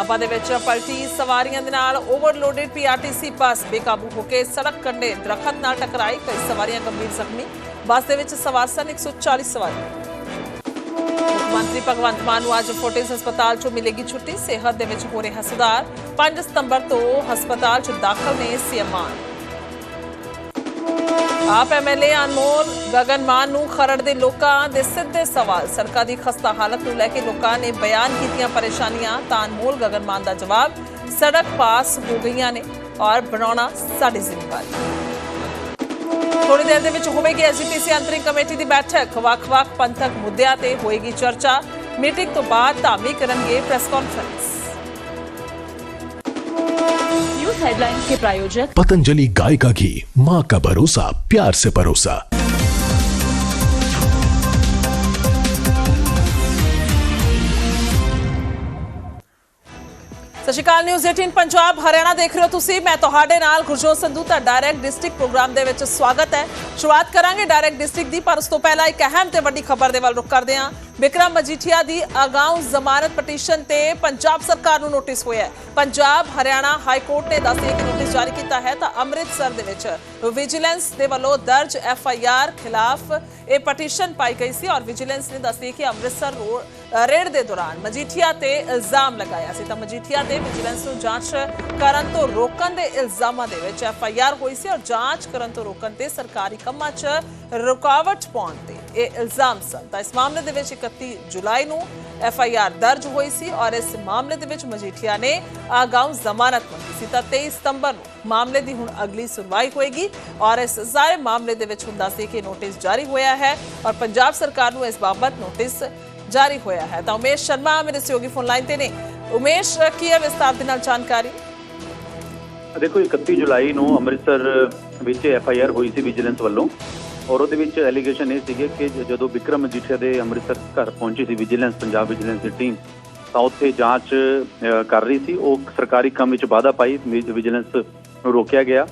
ਨਾਭਾ ਦੇ ਵਿੱਚ ਪਲਟੀ ਸਵਾਰੀਆਂ ਦੇ ਨਾਲ ਓਵਰਲੋਡਡ ਪੀਆਰਟੀਸੀ ਬੱਸ ਬੇਕਾਬੂ ਹੋ ਕੇ ਸੜਕ ਕੰਢੇ ਦਰਖਤ ਨਾਲ ਟਕਰਾਈ ਕਈ ਸਵਾਰੀਆਂ ਗੰਭੀਰ ਜ਼ਖਮੀ। ਬੱਸ ਦੇ ਵਿੱਚ ਸਵਾਰ ਸਨ 140 ਸਵਾਰੀ। ਮੁੱਖ ਮੰਤਰੀ ਭਗਵੰਤ ਮਾਨ ਨੂੰ ਅੱਜ ਫੋਰਟਿਸ ਹਸਪਤਾਲ 'ਚੋਂ ਮਿਲੇਗੀ ਛੁੱਟੀ। ਸਿਹਤ ਦੇ ਵਿੱਚ ਹੋ ਰਿਹਾ ਸੁਧਾਰ। 5 ਸਤੰਬਰ ਤੋਂ ਹਸਪਤਾਲ 'ਚ ਦਾਖਲ ਨੇ ਸੀਐਮ ਮਾਨ। ਆਪ ਐਮਐਲਏ ਅਨਮੋਲ ਗਗਨ ਮਾਨ ਨੂੰ ਖਰੜ ਦੇ ਲੋਕਾਂ ਦੇ ਸਿੱਧੇ ਸਵਾਲ। ਸਰਕਾਰ ਦੀ ਖਸਤਾ ਹਾਲਤ ਨੂੰ ਲੈ ਕੇ ਲੋਕਾਂ ਨੇ ਬਿਆਨ ਕੀਤੀਆਂ ਪਰੇਸ਼ਾਨੀਆਂ, ਤਾਂ ਅਨਮੋਲ ਗਗਨ ਮਾਨ ਦਾ ਜਵਾਬ, ਸੜਕ ਪਾਸ ਹੋ ਗਈਆਂ ਨੇ ਔਰ ਬਣਾਉਣਾ ਸਾਡੀ ਜ਼ਿੰਮੇਵਾਰੀ। ਥੋੜੀ ਦੇਰ ਦੇ ਵਿੱਚ ਹੋਵੇਗੀ ਐਸਜੀਪੀਸੀ ਅੰਤਰਿੰਗ ਕਮੇਟੀ ਦੀ ਬੈਠਕ। ਵੱਖ-ਵੱਖ ਪੰਥਕ ਮੁੱਦਿਆਂ ਤੇ ਹੋਏਗੀ ਚਰਚਾ। ਮੀਟਿੰਗ ਤੋਂ ਬਾਅਦ ਧਾਮੀ ਕਰਨਗੇ ਪ੍ਰੈਸ ਕਾਨਫਰੰਸ। न्यूज हेडलाइंस के प्रायोजक पतंजलि गाय का घी माँ का भरोसा प्यार से परोसा ਸਤਿ ਸ਼੍ਰੀ ਅਕਾਲ ਨਿਊਜ਼ 18 ਪੰਜਾਬ ਹਰਿਆਣਾ ਦੇਖ ਰਹੇ ਹੋ ਤੁਸੀਂ ਮੈਂ ਤੁਹਾਡੇ ਨਾਲ ਗੁਰਜੋਤ ਸੰਧੂ ਦਾ ਡਾਇਰੈਕਟ ਡਿਸਟ੍ਰਿਕਟ ਪ੍ਰੋਗਰਾਮ ਦੇ ਵਿੱਚ ਸਵਾਗਤ ਹੈ ਸ਼ੁਰੂਆਤ ਕਰਾਂਗੇ ਡਾਇਰੈਕਟ ਡਿਸਟ੍ਰਿਕਟ ਦੀ ਪਰ ਉਸ ਤੋਂ ਪਹਿਲਾਂ ਇੱਕ ਅਹਿਮ ਤੇ ਵੱਡੀ ਖਬਰ ਦੇ ਵੱਲ ਰੁਕ ਕਰਦੇ ਹਾਂ ਵਿਕਰਮ ਮਜੀਠੀਆ ਦੀ ਅਗਾਉਂ ਜ਼ਮਾਨਤ ਪਟੀਸ਼ਨ ਤੇ ਪੰਜਾਬ ਸਰਕਾਰ ਨੂੰ ਨੋਟਿਸ ਹੋਇਆ ਹੈ। ਪੰਜਾਬ, ਹਰਿਆਣਾ ਹਾਈ ਕੋਰਟ ਨੇ ਦੱਸਿਆ ਕਿ ਨੋਟਿਸ ਜਾਰੀ ਕੀਤਾ ਹੈ ਤਾਂ ਅੰਮ੍ਰਿਤਸਰ ਦੇ ਵਿੱਚ ਵਿਜੀਲੈਂਸ ਦੇ ਵੱਲੋਂ ਦਰਜ ਐਫ ਆਈ ਆਰ ਖਿਲਾਫ ਇਹ ਪਟੀਸ਼ਨ ਪਾਈ ਗਈ ਸੀ ਔਰ ਵਿਜੀਲੈਂਸ ਨੇ ਦੱਸਿਆ ਕਿ ਅੰਮ੍ਰਿਤਸਰ ਰੇਡ ਦੇ ਦੌਰਾਨ ਮਜੀਠੀਆ ਤੇ ਇਲਜ਼ਾਮ ਲਗਾਇਆ ਸੀ ਤਾਂ ਮਜੀਠੀਆ ਤੇ ਵਿਜੀਲੈਂਸ ਨੂੰ ਜਾਂਚ ਕਰਨ ਤੋਂ ਰੋਕਣ ਦੇ ਇਲਜ਼ਾਮਾਂ ਦੇ ਵਿੱਚ ਐਫ ਆਈ ਆਰ ਹੋਈ ਸੀ ਔਰ ਜਾਂਚ ਕਰਨ ਤੋਂ ਰੋਕਣ ਤੇ ਸਰਕਾਰੀ ਕੰਮਾਂ 'ਚ ਰੁਕਾਵਟ ਪਾਉਣ ਤੇ ਇਹ ਇਲਜ਼ਾਮ ਸਨ। ਤਾਂ ਇਸ ਮਾਮਲੇ ਦੇ ਵਿੱਚ ਇੱਕ 31 ਜੁਲਾਈ ਨੂੰ ਐਫ ਆਈ ਆਰ ਦਰਜ ਹੋਈ ਸੀ ਔਰ ਇਸ ਮਾਮਲੇ ਦੇ ਵਿੱਚ ਮਜੀਠੀਆ ਨੇ ਅਗਾਊਂ ਜ਼ਮਾਨਤ ਮੰਗੀ ਸੀ। ਤਾਂ 23 ਸਤੰਬਰ ਨੂੰ ਮਾਮਲੇ ਦੀ ਹੁਣ ਅਗਲੀ ਸੁਣਵਾਈ ਹੋਏਗੀ ਔਰ ਇਸ ਸਾਰੇ ਮਾਮਲੇ ਦੇ ਵਿੱਚ ਹੁੰਦਾ ਸੀ ਕਿ ਨੋਟਿਸ ਜਾਰੀ ਹੋਇਆ ਹੈ ਔਰ ਪੰਜਾਬ ਸਰਕਾਰ ਨੂੰ ਇਸ ਬਾਬਤ ਨੋਟਿਸ ਜਾਰੀ ਹੋਇਆ ਹੈ। ਤਾਂ ਉਮੇਸ਼ ਸ਼ਰਮਾ ਮੇਰੇ ਸਹਿਯੋਗੀ ਫੋਨ ਲਾਈਨ ਤੇ ਨੇ। ਉਮੇਸ਼, ਕੀ ਹੈ ਵਿਸਤਾਰ ਦੇ ਨਾਲ ਜਾਣਕਾਰੀ? ਦੇਖੋ 31 ਜੁਲਾਈ ਨੂੰ ਅੰਮ੍ਰਿਤਸਰ ਵਿੱਚ ਐਫ ਆਈ ਆਰ ਹੋਈ ਸੀ ਵਿਜੀਲੈਂਸ ਵੱਲੋਂ। ਔਰ ਉਹਦੇ ਵਿੱਚ ਐਲੀਗੇਸ਼ਨ ਇਹ ਸੀਗੇ ਕਿ ਜਦੋਂ ਵਿਕਰਮ ਮਜੀਠੀਆ ਦੇ ਅੰਮ੍ਰਿਤਸਰ ਘਰ ਪਹੁੰਚੀ ਸੀ ਵਿਜੀਲੈਂਸ ਪੰਜਾਬ ਵਿਜੀਲੈਂਸ ਦੀ ਟੀਮ ਤਾਂ ਉੱਥੇ ਜਾਂਚ ਕਰ ਰਹੀ ਸੀ। ਉਹ ਸਰਕਾਰੀ ਕੰਮ ਵਿੱਚ ਵਾਧਾ ਪਾਈ ਵਿਜੀਲੈਂਸ ਨੂੰ ਰੋਕਿਆ ਗਿਆ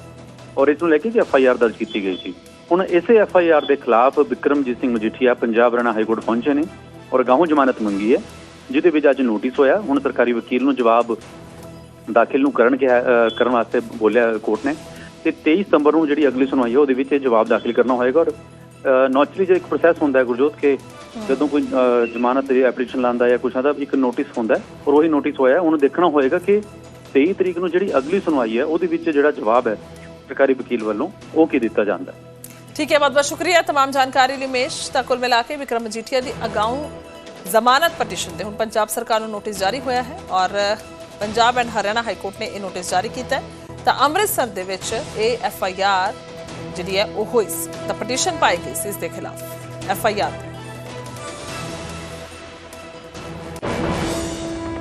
ਔਰ ਇਸ ਨੂੰ ਲੈ ਕੇ ਐਫ ਆਈ ਆਰ ਦਰਜ ਕੀਤੀ ਗਈ ਸੀ। ਹੁਣ ਇਸੇ ਐਫ ਆਈ ਆਰ ਦੇ ਖਿਲਾਫ ਵਿਕਰਮਜੀਤ ਸਿੰਘ ਮਜੀਠੀਆ ਪੰਜਾਬ ਹਰਿਆਣਾ ਹਾਈ ਕੋਰਟ ਪਹੁੰਚੇ ਨੇ ਔਰ ਗਾਹੋਂ ਜ਼ਮਾਨਤ ਮੰਗੀ ਹੈ, ਜਿਹਦੇ ਵਿੱਚ ਅੱਜ ਨੋਟਿਸ ਹੋਇਆ। ਹੁਣ ਸਰਕਾਰੀ ਵਕੀਲ ਨੂੰ ਜਵਾਬ ਦਾਖਲ ਨੂੰ ਕਰਨ ਕਿਹਾ ਕਰਨ ਵਾਸਤੇ ਬੋਲਿਆ ਕੋਰਟ ਨੇ। ਤੇ 23 ਸਤੰਬਰ ਨੂੰ ਜਿਹੜੀ ਅਗਲੀ ਸੁਣਵਾਈ ਹੈ ਉਹਦੇ ਵਿੱਚ ਇਹ ਜਵਾਬ ਦਾਖਲ ਕਰਨਾ ਹੋਏਗਾ ਔਰ ਨੋਰਮਲੀ ਜੋ ਇੱਕ ਪ੍ਰੋਸੈਸ ਹੁੰਦਾ ਹੈ ਗੁਰਜੋਤ ਕਿ ਜਦੋਂ ਕੋਈ ਅ, ਜ਼ਮਾਨਤ ਦੀ ਐਪਲੀਕੇਸ਼ਨ ਲਾਉਂਦਾ ਜਾਂ ਕੁਛ ਦਾ ਇੱਕ ਨੋਟਿਸ ਹੁੰਦਾ ਹੈ ਔਰ ਉਹੀ ਨੋਟਿਸ ਹੋਇਆ ਹੁਣ ਦੇਖਣਾ ਹੋਏਗਾ ਕਿ 23 ਤਰੀਕ ਨੂੰ ਜਿਹੜੀ ਅਗਲੀ ਸੁਣਵਾਈ ਹੈ ਉਹਦੇ ਵਿੱਚ ਜਿਹੜਾ ਜਵਾਬ ਹੈ ਸਰਕਾਰੀ ਵਕੀਲ ਵੱਲੋਂ ਉਹ ਕੀ ਦਿੱਤਾ ਜਾਂਦਾ ਹੈ ਠੀਕ ਹੈ ਬਹੁਤ ਬਹੁਤ ਸ਼ੁਕਰੀਆ तमाम ਜਾਣਕਾਰੀ ਲਈ ਉਮੇਸ਼ ਤਾਂ ਕੁੱਲ ਮਿਲਾ ਕੇ ਵਿਕਰਮ ਮਜੀਠੀਆ ਦੀ ਅਗਾਊਂ ਜ਼ਮਾਨਤ ਪਟੀਸ਼ਨ ਤੇ ਹੁਣ ਪੰਜਾਬ ਸਰਕਾਰ ਨੂੰ ਨੋਟਿਸ ਜਾਰੀ ਹੋਇਆ ਹੈ ਔਰ Punjab and Haryana high court ਨੇ ਇਹ ਨੋਟਿਸ ਜਾਰੀ ਕੀਤਾ ਹੈ ਤਾਂ ਅੰਮ੍ਰਿਤਸਰ ਦੇ ਵਿੱਚ ਇਹ ਐਫ ਆਈ ਆਰ ਜਿਹੜੀ ਹੈ ਉਹ ਹੋਈ ਸੀ। ਤਾਂ ਪਟੀਸ਼ਨ ਪਾਈ ਗਈ ਸੀ ਇਸ ਦੇ ਖਿਲਾਫ। ਐਫ ਆਈ ਆਰ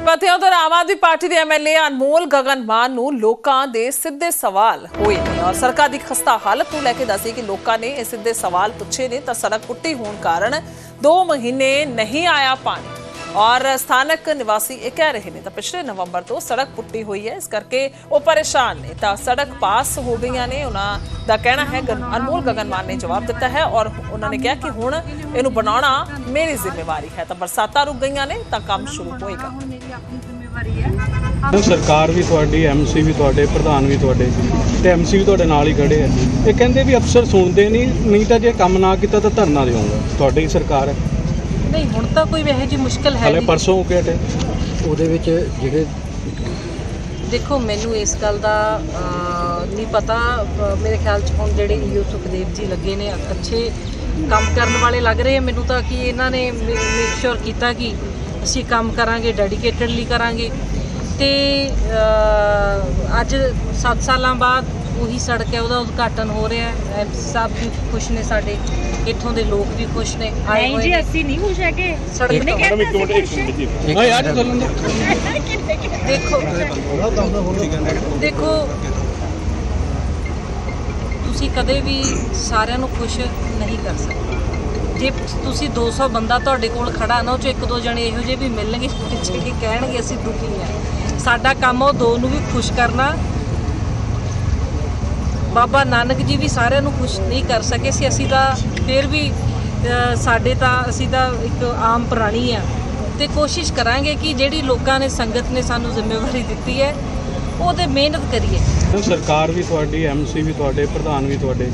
ਪਤਿਆਂ ਉਧਰ ਆਮ ਆਦਮੀ ਪਾਰਟੀ ਦੇ ਐਮਐਲਏ ਅਨਮੋਲ ਗਗਨ ਮਾਨ ਨੂੰ ਲੋਕਾਂ ਦੇ ਸਿੱਧੇ ਸਵਾਲ ਹੋਏ ਨੇ ਔਰ ਸਰਕਾਰ ਦੀ ਖਸਤਾ ਹਾਲਤ ਨੂੰ ਲੈ ਕੇ ਦੱਸੀ ਕਿ ਲੋਕਾਂ ਨੇ ਇਹ ਸਿੱਧੇ ਸਵਾਲ ਪੁੱਛੇ ਨੇ ਤਾਂ ਸੜਕ ਪੁੱਟੀ ਹੋਣ ਕਾਰਨ 2 ਮਹੀਨੇ ਨਹੀਂ ਆਇਆ ਪਾਣੀ। ਔਰ ਸਥਾਨਕ ਨਿਵਾਸੀ ਇਹ ਕਹਿ ਰਹੇ ਨੇ ਤਾਂ ਪਿਛਲੇ ਨਵੰਬਰ ਤੋਂ ਸੜਕ ਪੁੱਟੀ ਹੋਈ ਹੈ। ਇਸ ਕਰਕੇ ਉਹ ਪਰੇਸ਼ਾਨ ਨੇ। ਤਾਂ ਸੜਕ ਪਾਸ ਹੋ ਗਈਆਂ ਨੇ। ਉਹਨਾਂ ਦਾ ਕਹਿਣਾ ਹੈ ਅਨਮੋਲ ਗਗਨ ਨੇ ਜਵਾਬ ਦਿੱਤਾ ਹੈ ਔਰ ਉਹਨਾਂ ਨੇ ਕਿਹਾ ਕਿ ਹੁਣ ਇਹਨੂੰ ਬਣਾਉਣਾ ਮੇਰੀ ਜ਼ਿੰਮੇਵਾਰੀ ਹੈ। ਤਾਂ ਬਰਸਾਤਾਂ ਰੁਕ ਗਈਆਂ ਨੇ, ਤਾਂ ਕੰਮ ਸ਼ੁਰੂ ਹੋਏਗਾ। ਸਰਕਾਰ ਵੀ ਤੁਹਾਡੀ ਐਮਸੀ ਵੀ ਤੁਹਾਡੇ, ਪ੍ਰਧਾਨ ਵੀ ਤੁਹਾਡੇ ਤੇ ਐਮਸੀ ਵੀ ਤੁਹਾਡੇ ਨਾਲ ਹੀ ਖੜੇ ਆ। ਇਹ ਕਹਿੰਦੇ ਵੀ ਅਫਸਰ ਸੁਣਦੇ ਨਹੀਂ ਨਹੀਂ ਤਾਂ ਜੇ ਕੰਮ ਨਾ ਕੀਤਾ ਤਾਂ ਧਰਨਾ ਦੇਵਾਂਗਾ ਤੁਹਾਡੀ ਸਰਕਾਰ ਹੈ। ਨਹੀਂ ਹੁਣ ਤਾਂ ਕੋਈ ਇਹੋ ਜਿਹੀ ਮੁਸ਼ਕਲ ਹੈ ਹਲੇ ਨਹੀਂ। ਪਰਸੋਂ ਹੋ ਕੇ ਹਟੇ ਉਹਦੇ ਵਿੱਚ ਜਿਹੜੇ ਦੇਖੋ ਮੈਨੂੰ ਇਸ ਗੱਲ ਦਾ ਅਹ, ਨਹੀਂ ਪਤਾ। ਅਹ, ਮੇਰੇ ਖਿਆਲ ਚ ਹੁਣ ਜਿਹੜੇ ਈਓ ਸੁਖਦੇਵ ਜੀ ਲੱਗੇ ਨੇ ਅੱਛੇ ਕੰਮ ਕਰਨ ਵਾਲੇ ਲੱਗ ਰਹੇ ਆ। ਮੈਨੂੰ ਤਾਂ ਕਿ ਇਹਨਾਂ ਨੇ ਮੇਕ ਸ਼ੋਰ ਕੀਤਾ ਕਿ ਅਸੀਂ ਕੰਮ ਕਰਾਂਗੇ ਡੈਡੀਕੇਟਡਲੀ ਕਰਾਂਗੇ। ਤੇ ਅਹ, ਅੱਜ 7 ਸਾਲਾਂ ਬਾਅਦ ਉਹੀ ਸੜਕ ਹੈ ਉਹਦਾ ਉਦਘਾਟਨ ਹੋ ਰਿਹਾ ਹੈ। ਐਮਸੀ ਸਾਹਿਬ ਵੀ ਖੁਸ਼ ਨੇ ਸਾਡੇ। ਇੱਥੋਂ ਦੇ ਲੋਕ ਵੀ ਖੁਸ਼ ਨੇ ਆਏ ਨਹੀਂ ਹੋਏ ਜੀ ਨੇ। ਅਸੀਂ ਨਹੀਂ ਖੁਸ਼ ਹੈਗੇ। ਸੜਕ ਤੋਂ- ਕਹਿੰਦਾ ਇੱਕ ਮਿੰਟ ਇੱਕ ਹਾਂ ਯਾਰ ਚੱਲਣ ਦੇ ਦੇਖੋ ਦੇਖੋ ਤੁਸੀਂ ਕਦੇ ਵੀ ਸਾਰਿਆਂ ਨੂੰ ਖੁਸ਼ ਨਹੀਂ ਕਰ ਸਕਦੇ। ਜੇ ਤੁਸੀਂ 200 ਬੰਦਾ ਤੁਹਾਡੇ ਕੋਲ ਖੜਾ ਨਾ ਉਹ ਚ ਇੱਕ ਦੋ ਜਣੇ ਇਹੋ ਜਿਹੇ ਵੀ ਮਿਲਣਗੇ ਪਿੱਛੇ ਕਿ ਕਹਿਣਗੇ ਅਸੀਂ ਦੁਖੀ ਆ ਸਾਡਾ ਕੰਮ ਉਹ ਦੋ ਨੂੰ ਵੀ ਖੁਸ਼ ਕਰਨਾ ਬਾਬਾ ਨਾਨਕ ਜੀ ਵੀ ਸਾਰਿਆਂ ਨੂੰ ਖੁਸ਼ ਨਹੀਂ ਕਰ ਸਕੇ ਸੀ। ਅਸੀਂ ਤਾਂ ਫਿਰ ਵੀ ਸਾਡੇ ਤਾਂ ਅਸੀਂ ਤਾਂ ਇੱਕ ਆਮ ਪ੍ਰਾਣੀ ਆ ਤੇ ਕੋਸ਼ਿਸ਼ ਕਰਾਂਗੇ ਕਿ ਜਿਹੜੀ ਲੋਕਾਂ ਨੇ ਸੰਗਤ ਨੇ ਸਾਨੂੰ ਜ਼ਿੰਮੇਵਾਰੀ ਦਿੱਤੀ ਹੈ ਉਹਦੇ ਮਿਹਨਤ ਕਰੀਏ। ਸਰਕਾਰ ਵੀ ਤੁਹਾਡੀ ਐਮਸੀ ਵੀ ਤੁਹਾਡੇ ਪ੍ਰਧਾਨ ਵੀ ਤੁਹਾਡੇ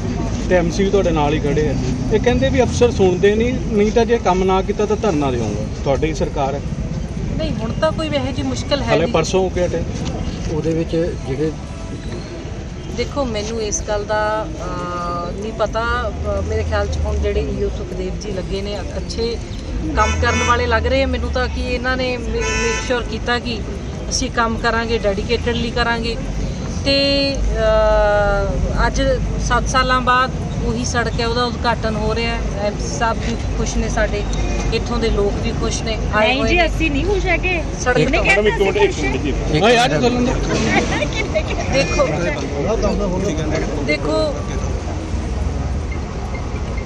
ਤੇ ਐਮਸੀ ਵੀ ਤੁਹਾਡੇ ਨਾਲ ਹੀ ਖੜੇ ਆ। ਇਹ ਕਹਿੰਦੇ ਵੀ ਅਫਸਰ ਸੁਣਦੇ ਨਹੀਂ ਨਹੀਂ ਤਾਂ ਜੇ ਕੰਮ ਨਾ ਕੀਤਾ ਤਾਂ ਧਰਨਾ ਦੇਵਾਂਗਾ। ਤੁਹਾਡੀ ਹੀ ਸਰਕਾਰ ਹੈ। ਨਹੀਂ ਹੁਣ ਤਾਂ ਕੋਈ ਇਹੋ ਜਿਹੀ ਮੁਸ਼ਕਲ ਹੈ ਹਲੇ ਨਹੀਂ। ਪਰਸੋਂ ਕਿਹਾ ਤੇ ਉਹਦੇ ਵਿੱਚ ਜਿਹੜੇ ਦੇਖੋ, ਮੈਨੂੰ ਇਸ ਗੱਲ ਦਾ ਨਹੀਂ ਪਤਾ ਮੇਰੇ ਖਿਆਲ ਚ ਹੁਣ ਜਿਹੜੇ ਈਓ ਸੁਖਦੇਵ ਜੀ ਲੱਗੇ ਨੇ, ਅੱਛੇ ਕੰਮ ਕਰਨ ਵਾਲੇ ਲੱਗ ਰਹੇ ਆ। ਮੈਨੂੰ ਤਾਂ ਕਿ ਇਹਨਾਂ ਨੇ ਮੇਕ ਸ਼ੋਰ ਕੀਤਾ ਕਿ ਅਸੀਂ ਕੰਮ ਕਰਾਂਗੇ ਡੈਡੀਕੇਟਡਲੀ ਕਰਾਂਗੇ। ਤੇ ਅੱਜ 7 ਸਾਲਾਂ ਬਾਅਦ ਉਹੀ ਸੜਕ ਹੈ, ਉਹਦਾ ਉਦਘਾਟਨ ਹੋ ਰਿਹਾ ਹੈ। ਐਮਸੀ ਸਾਹਿਬ ਵੀ ਖੁਸ਼ ਨੇ ਸਾਡੇ। ਇੱਥੋਂ ਦੇ ਲੋਕ ਵੀ ਖੁਸ਼ ਨੇ? ਆਏ ਨਹੀਂ ਹੋਏ ਜੀ ਨੇ। ਅਸੀਂ ਨਹੀਂ ਖੁਸ਼ ਹੈਗੇ। ਸੜਕ ਤਾਂ- ਕਹਿੰਦਾ ਅਸੀਂ ਖੁਸ਼ ਹਾਂ ਯਾਰ ਚੱਲਣ ਦੇ ਦੇਖੋ। ਦੇਖੋ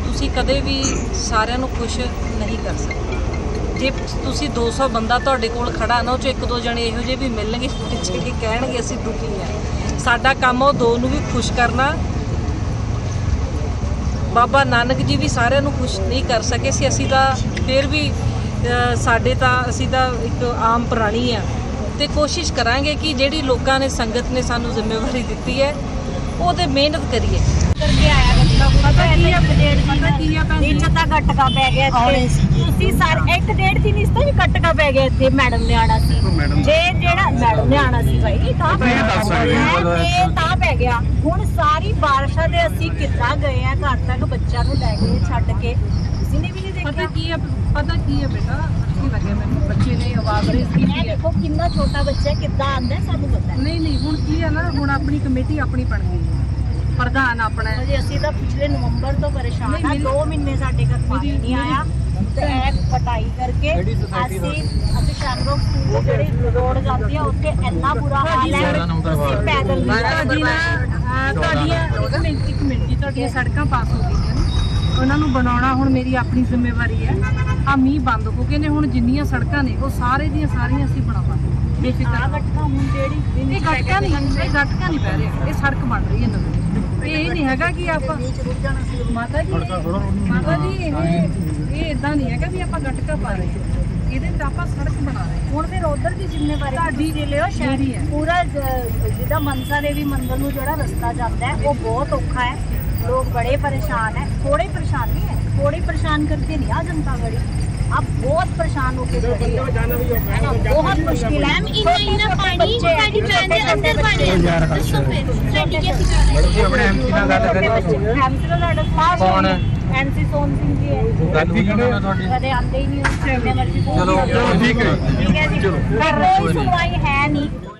ਤੁਸੀਂ ਕਦੇ ਵੀ ਸਾਰਿਆਂ ਨੂੰ ਖੁਸ਼ ਨਹੀਂ ਕਰ ਸਕਦੇ। ਜੇ ਤੁਸੀਂ 200 ਬੰਦਾ ਤੁਹਾਡੇ ਕੋਲ ਖੜਾ ਨਾ ਉਹ ਚ ਇੱਕ ਦੋ ਜਣੇ ਇਹੋ ਜਿਹੇ ਵੀ ਮਿਲਣਗੇ ਪਿੱਛੇ ਕਿ ਕਹਿਣਗੇ ਅਸੀਂ ਦੁਖੀ ਆ ਸਾਡਾ ਕੰਮ ਉਹ ਦੋ ਨੂੰ ਵੀ ਖੁਸ਼ ਕਰਨਾ। ਬਾਬਾ ਨਾਨਕ ਜੀ ਵੀ ਸਾਰਿਆਂ ਨੂੰ ਖੁਸ਼ ਨਹੀਂ ਕਰ ਸਕੇ ਸੀ ਅਸੀਂ ਤਾਂ ਫਿਰ ਵੀ ਸਾਡੇ ਤਾਂ ਅਸੀਂ ਤਾਂ ਇੱਕ ਆਮ ਪ੍ਰਾਣੀ ਆ ਤੇ ਕੋਸ਼ਿਸ਼ ਕਰਾਂਗੇ ਕਿ ਜਿਹੜੀ ਲੋਕਾਂ ਨੇ ਸੰਗਤ ਨੇ ਸਾਨੂੰ ਜ਼ਿੰਮੇਵਾਰੀ ਦਿੱਤੀ ਹੈ ਉਹਦੇ ਮਿਹਨਤ ਕਰੀਏ। ਕਰਕੇ ਆਇਆ ਪਤਾ ਕੀ ਆ ਬਜੇਟ ਪਤਾ ਕੀ ਆ ਦਿਨ ਤਾਂ ਗੱਟਕਾ ਪੈ ਗਿਆ ਇੱਥੇ। ਤੁਸੀਂ ਸਾਰੇ ਇੱਕ ਡੇਢ ਦਿਨ ਇਸ ਤੋਂ ਵੀ ਗੱਟਕਾ ਪੈ ਗਿਆ ਇੱਥੇ ਮੈਡਮ ਨੇ ਆਣਾ ਸੀ। ਜੇ ਜਿਹੜਾ ਮੈਡਮ ਨੇ ਆਣਾ ਸੀ ਭਾਈ ਤਾਂ ਤੇ ਤਾਂ ਪੈ ਗਿਆ। ਹੁਣ ਸਾਰੀ ਬਾਰਿਸ਼ਾਂ ਦੇ ਅਸੀਂ ਕਿੱਦਾਂ ਗਏ ਆ ਘਰ ਤੱਕ ਬੱਚਿਆਂ ਨੂੰ ਲੈ ਕੇ ਛੱਡ ਕੇ ਕਿਸੇ ਨੇ ਵੀ ਪਤਾ ਦੇਖਿਆ ਕੀ ਹੈ ਪਤਾ ਕੀ ਹੈ ਬੇਟਾ? ਅੱਛੀ ਲੱਗੇ ਮੈਨੂੰ। ਬੱਚੇ ਨੇ ਆਵਾਜ਼ ਰੇਜ਼ ਇਹ ਕੀਤੀ ਹੈ। ਦੇਖੋ ਕਿੰਨਾ ਛੋਟਾ ਬੱਚਾ ਹੈ, ਕਿੱਦਾਂ ਆਂਦਾ ਹੈ, ਸਾਨੂੰ ਪਤਾ ਹੈ। ਨਹੀਂ ਨਹੀਂ ਹੁਣ ਕੀ ਹੈ ਨਾ ਹੁਣ ਆਪਣੀ ਕਮੇਟੀ ਆਪਣੀ ਬਣ ਗਈ ਹੈ। ਪ੍ਰਧਾਨ ਆਪਣਾ ਹੈ। ਜੀ ਅਸੀਂ ਤਾਂ ਪਿਛਲੇ ਨਵੰਬਰ ਤੋਂ ਪਰੇਸ਼ਾਨ ਨਹੀਂ, ਆ ਮੇਰੀ- 2 ਮਹੀਨੇ ਸਾਡੇ ਘਰ ਪਾਣੀ ਮੇਰੀ- ਨਹੀਂ ਆਇਆ। ਤੇ ਇਹ ਕਟਾਈ ਕਰਕੇ ਅਸੀਂ ਅਸੀਂ ਸ਼ਾਨਰੋਕ ਸਕੂਲ ਦੀ ਜਿਹੜੀ ਰੋਡ ਜਾਂਦੀ ਆ ਉੱਥੇ ਇੰਨਾ ਬੁਰਾ ਹਾਲ ਹੈ। ਅਸੀਂ ਪੈਦਲ ਨਹੀਂ ਜਾ ਤੁਹਾਡੀ ਨਾ ਅਹ, ਤੁਹਾਡੀਆਂ ਇੱਕ ਮਿੰਟ ਇੱਕ ਮਿੰਟ ਜੀ ਤੁਹਾਡੀਆਂ ਸੜਕਾਂ ਪਾਸ ਹੋ ਗਈਆਂ। ਉਹਨਾਂ ਨੂੰ ਬਣਾਉਣਾ ਹੁਣ ਮੇਰੀ ਆਪਣੀ ਜ਼ਿੰਮੇਵਾਰੀ ਹੈ। ਆ ਮੀਂਹ ਬੰਦ ਹੋ ਗਏ ਨੇ ਹੁਣ ਜਿੰਨੀਆਂ ਸੜਕਾਂ ਨੇ ਉਹ ਸਾਰੇ ਦੀਆਂ ਸਾਰੀਆਂ ਅਸੀਂ ਬਣਾਵਾਂਗੇ। ਬੇਫਿਕਰ ਗੱਟਕਾ ਹੁਣ ਜਿਹੜੀ ਇਹ ਗਟਕਾ ਨਹੀਂ ਇਹ ਗਟਕਾ ਨਹੀਂ ਪੈ ਰਿਹਾ। ਇਹ ਸੜਕ ਬਣ ਰਹੀ ਹੈ ਨਵੀਂ। ਇਹ ਨਹੀਂ ਹੈਗਾ ਕਿ ਆਪਾਂ ਮਾਤਾ ਜੀ ਮਾਤਾ ਜੀ ਇਹ ਇਹ ਇਦਾਂ ਨਹੀਂ ਹੈਗਾ ਵੀ ਆਪਾਂ ਗਟਕਾ ਪਾ ਰਹੇ ਹਾਂ। ਇਹਦੇ ਵਿੱਚ ਆਪਾਂ ਸੜਕ ਬਣਾ ਰਹੇ ਹਾਂ। ਹੁਣ ਫਿਰ ਉਧਰ ਦੀ ਜ਼ਿੰਮੇਵਾਰੀ ਤੁਹਾਡੀ ਤੁਸੀਂ ਲਿਓ ਮੇਰੀ ਹੈ। ਪੂਰਾ ਜਿਹਦਾ ਮਨਸਾ ਦੇਵੀ ਮੰਦਿਰ ਨੂੰ ਜਿਹੜਾ ਰਸਤਾ ਜਾਂਦਾ ਹੈ ਉਹ ਬਹੁਤ ਔਖਾ ਹੈ। लोग बड़े परेशान हैं थोड़े परेशान नहीं है थोड़े परेशान करके नहीं आ जनता गड़ी अब बहुत परेशान हो के बहुत मुश्किल है ਐਮਸੀ ਸੋਨ ਸਿੰਘ ਜੀ ਕਦੇ ਆਉਂਦੇ ਹੀ ਨਹੀਂ ਚਲੋ ਠੀਕ ਹੈ ਚਲੋ ਪਰ ਰੋਜ਼ ਸੁਣਵਾਈ ਹੈ ਨਹੀਂ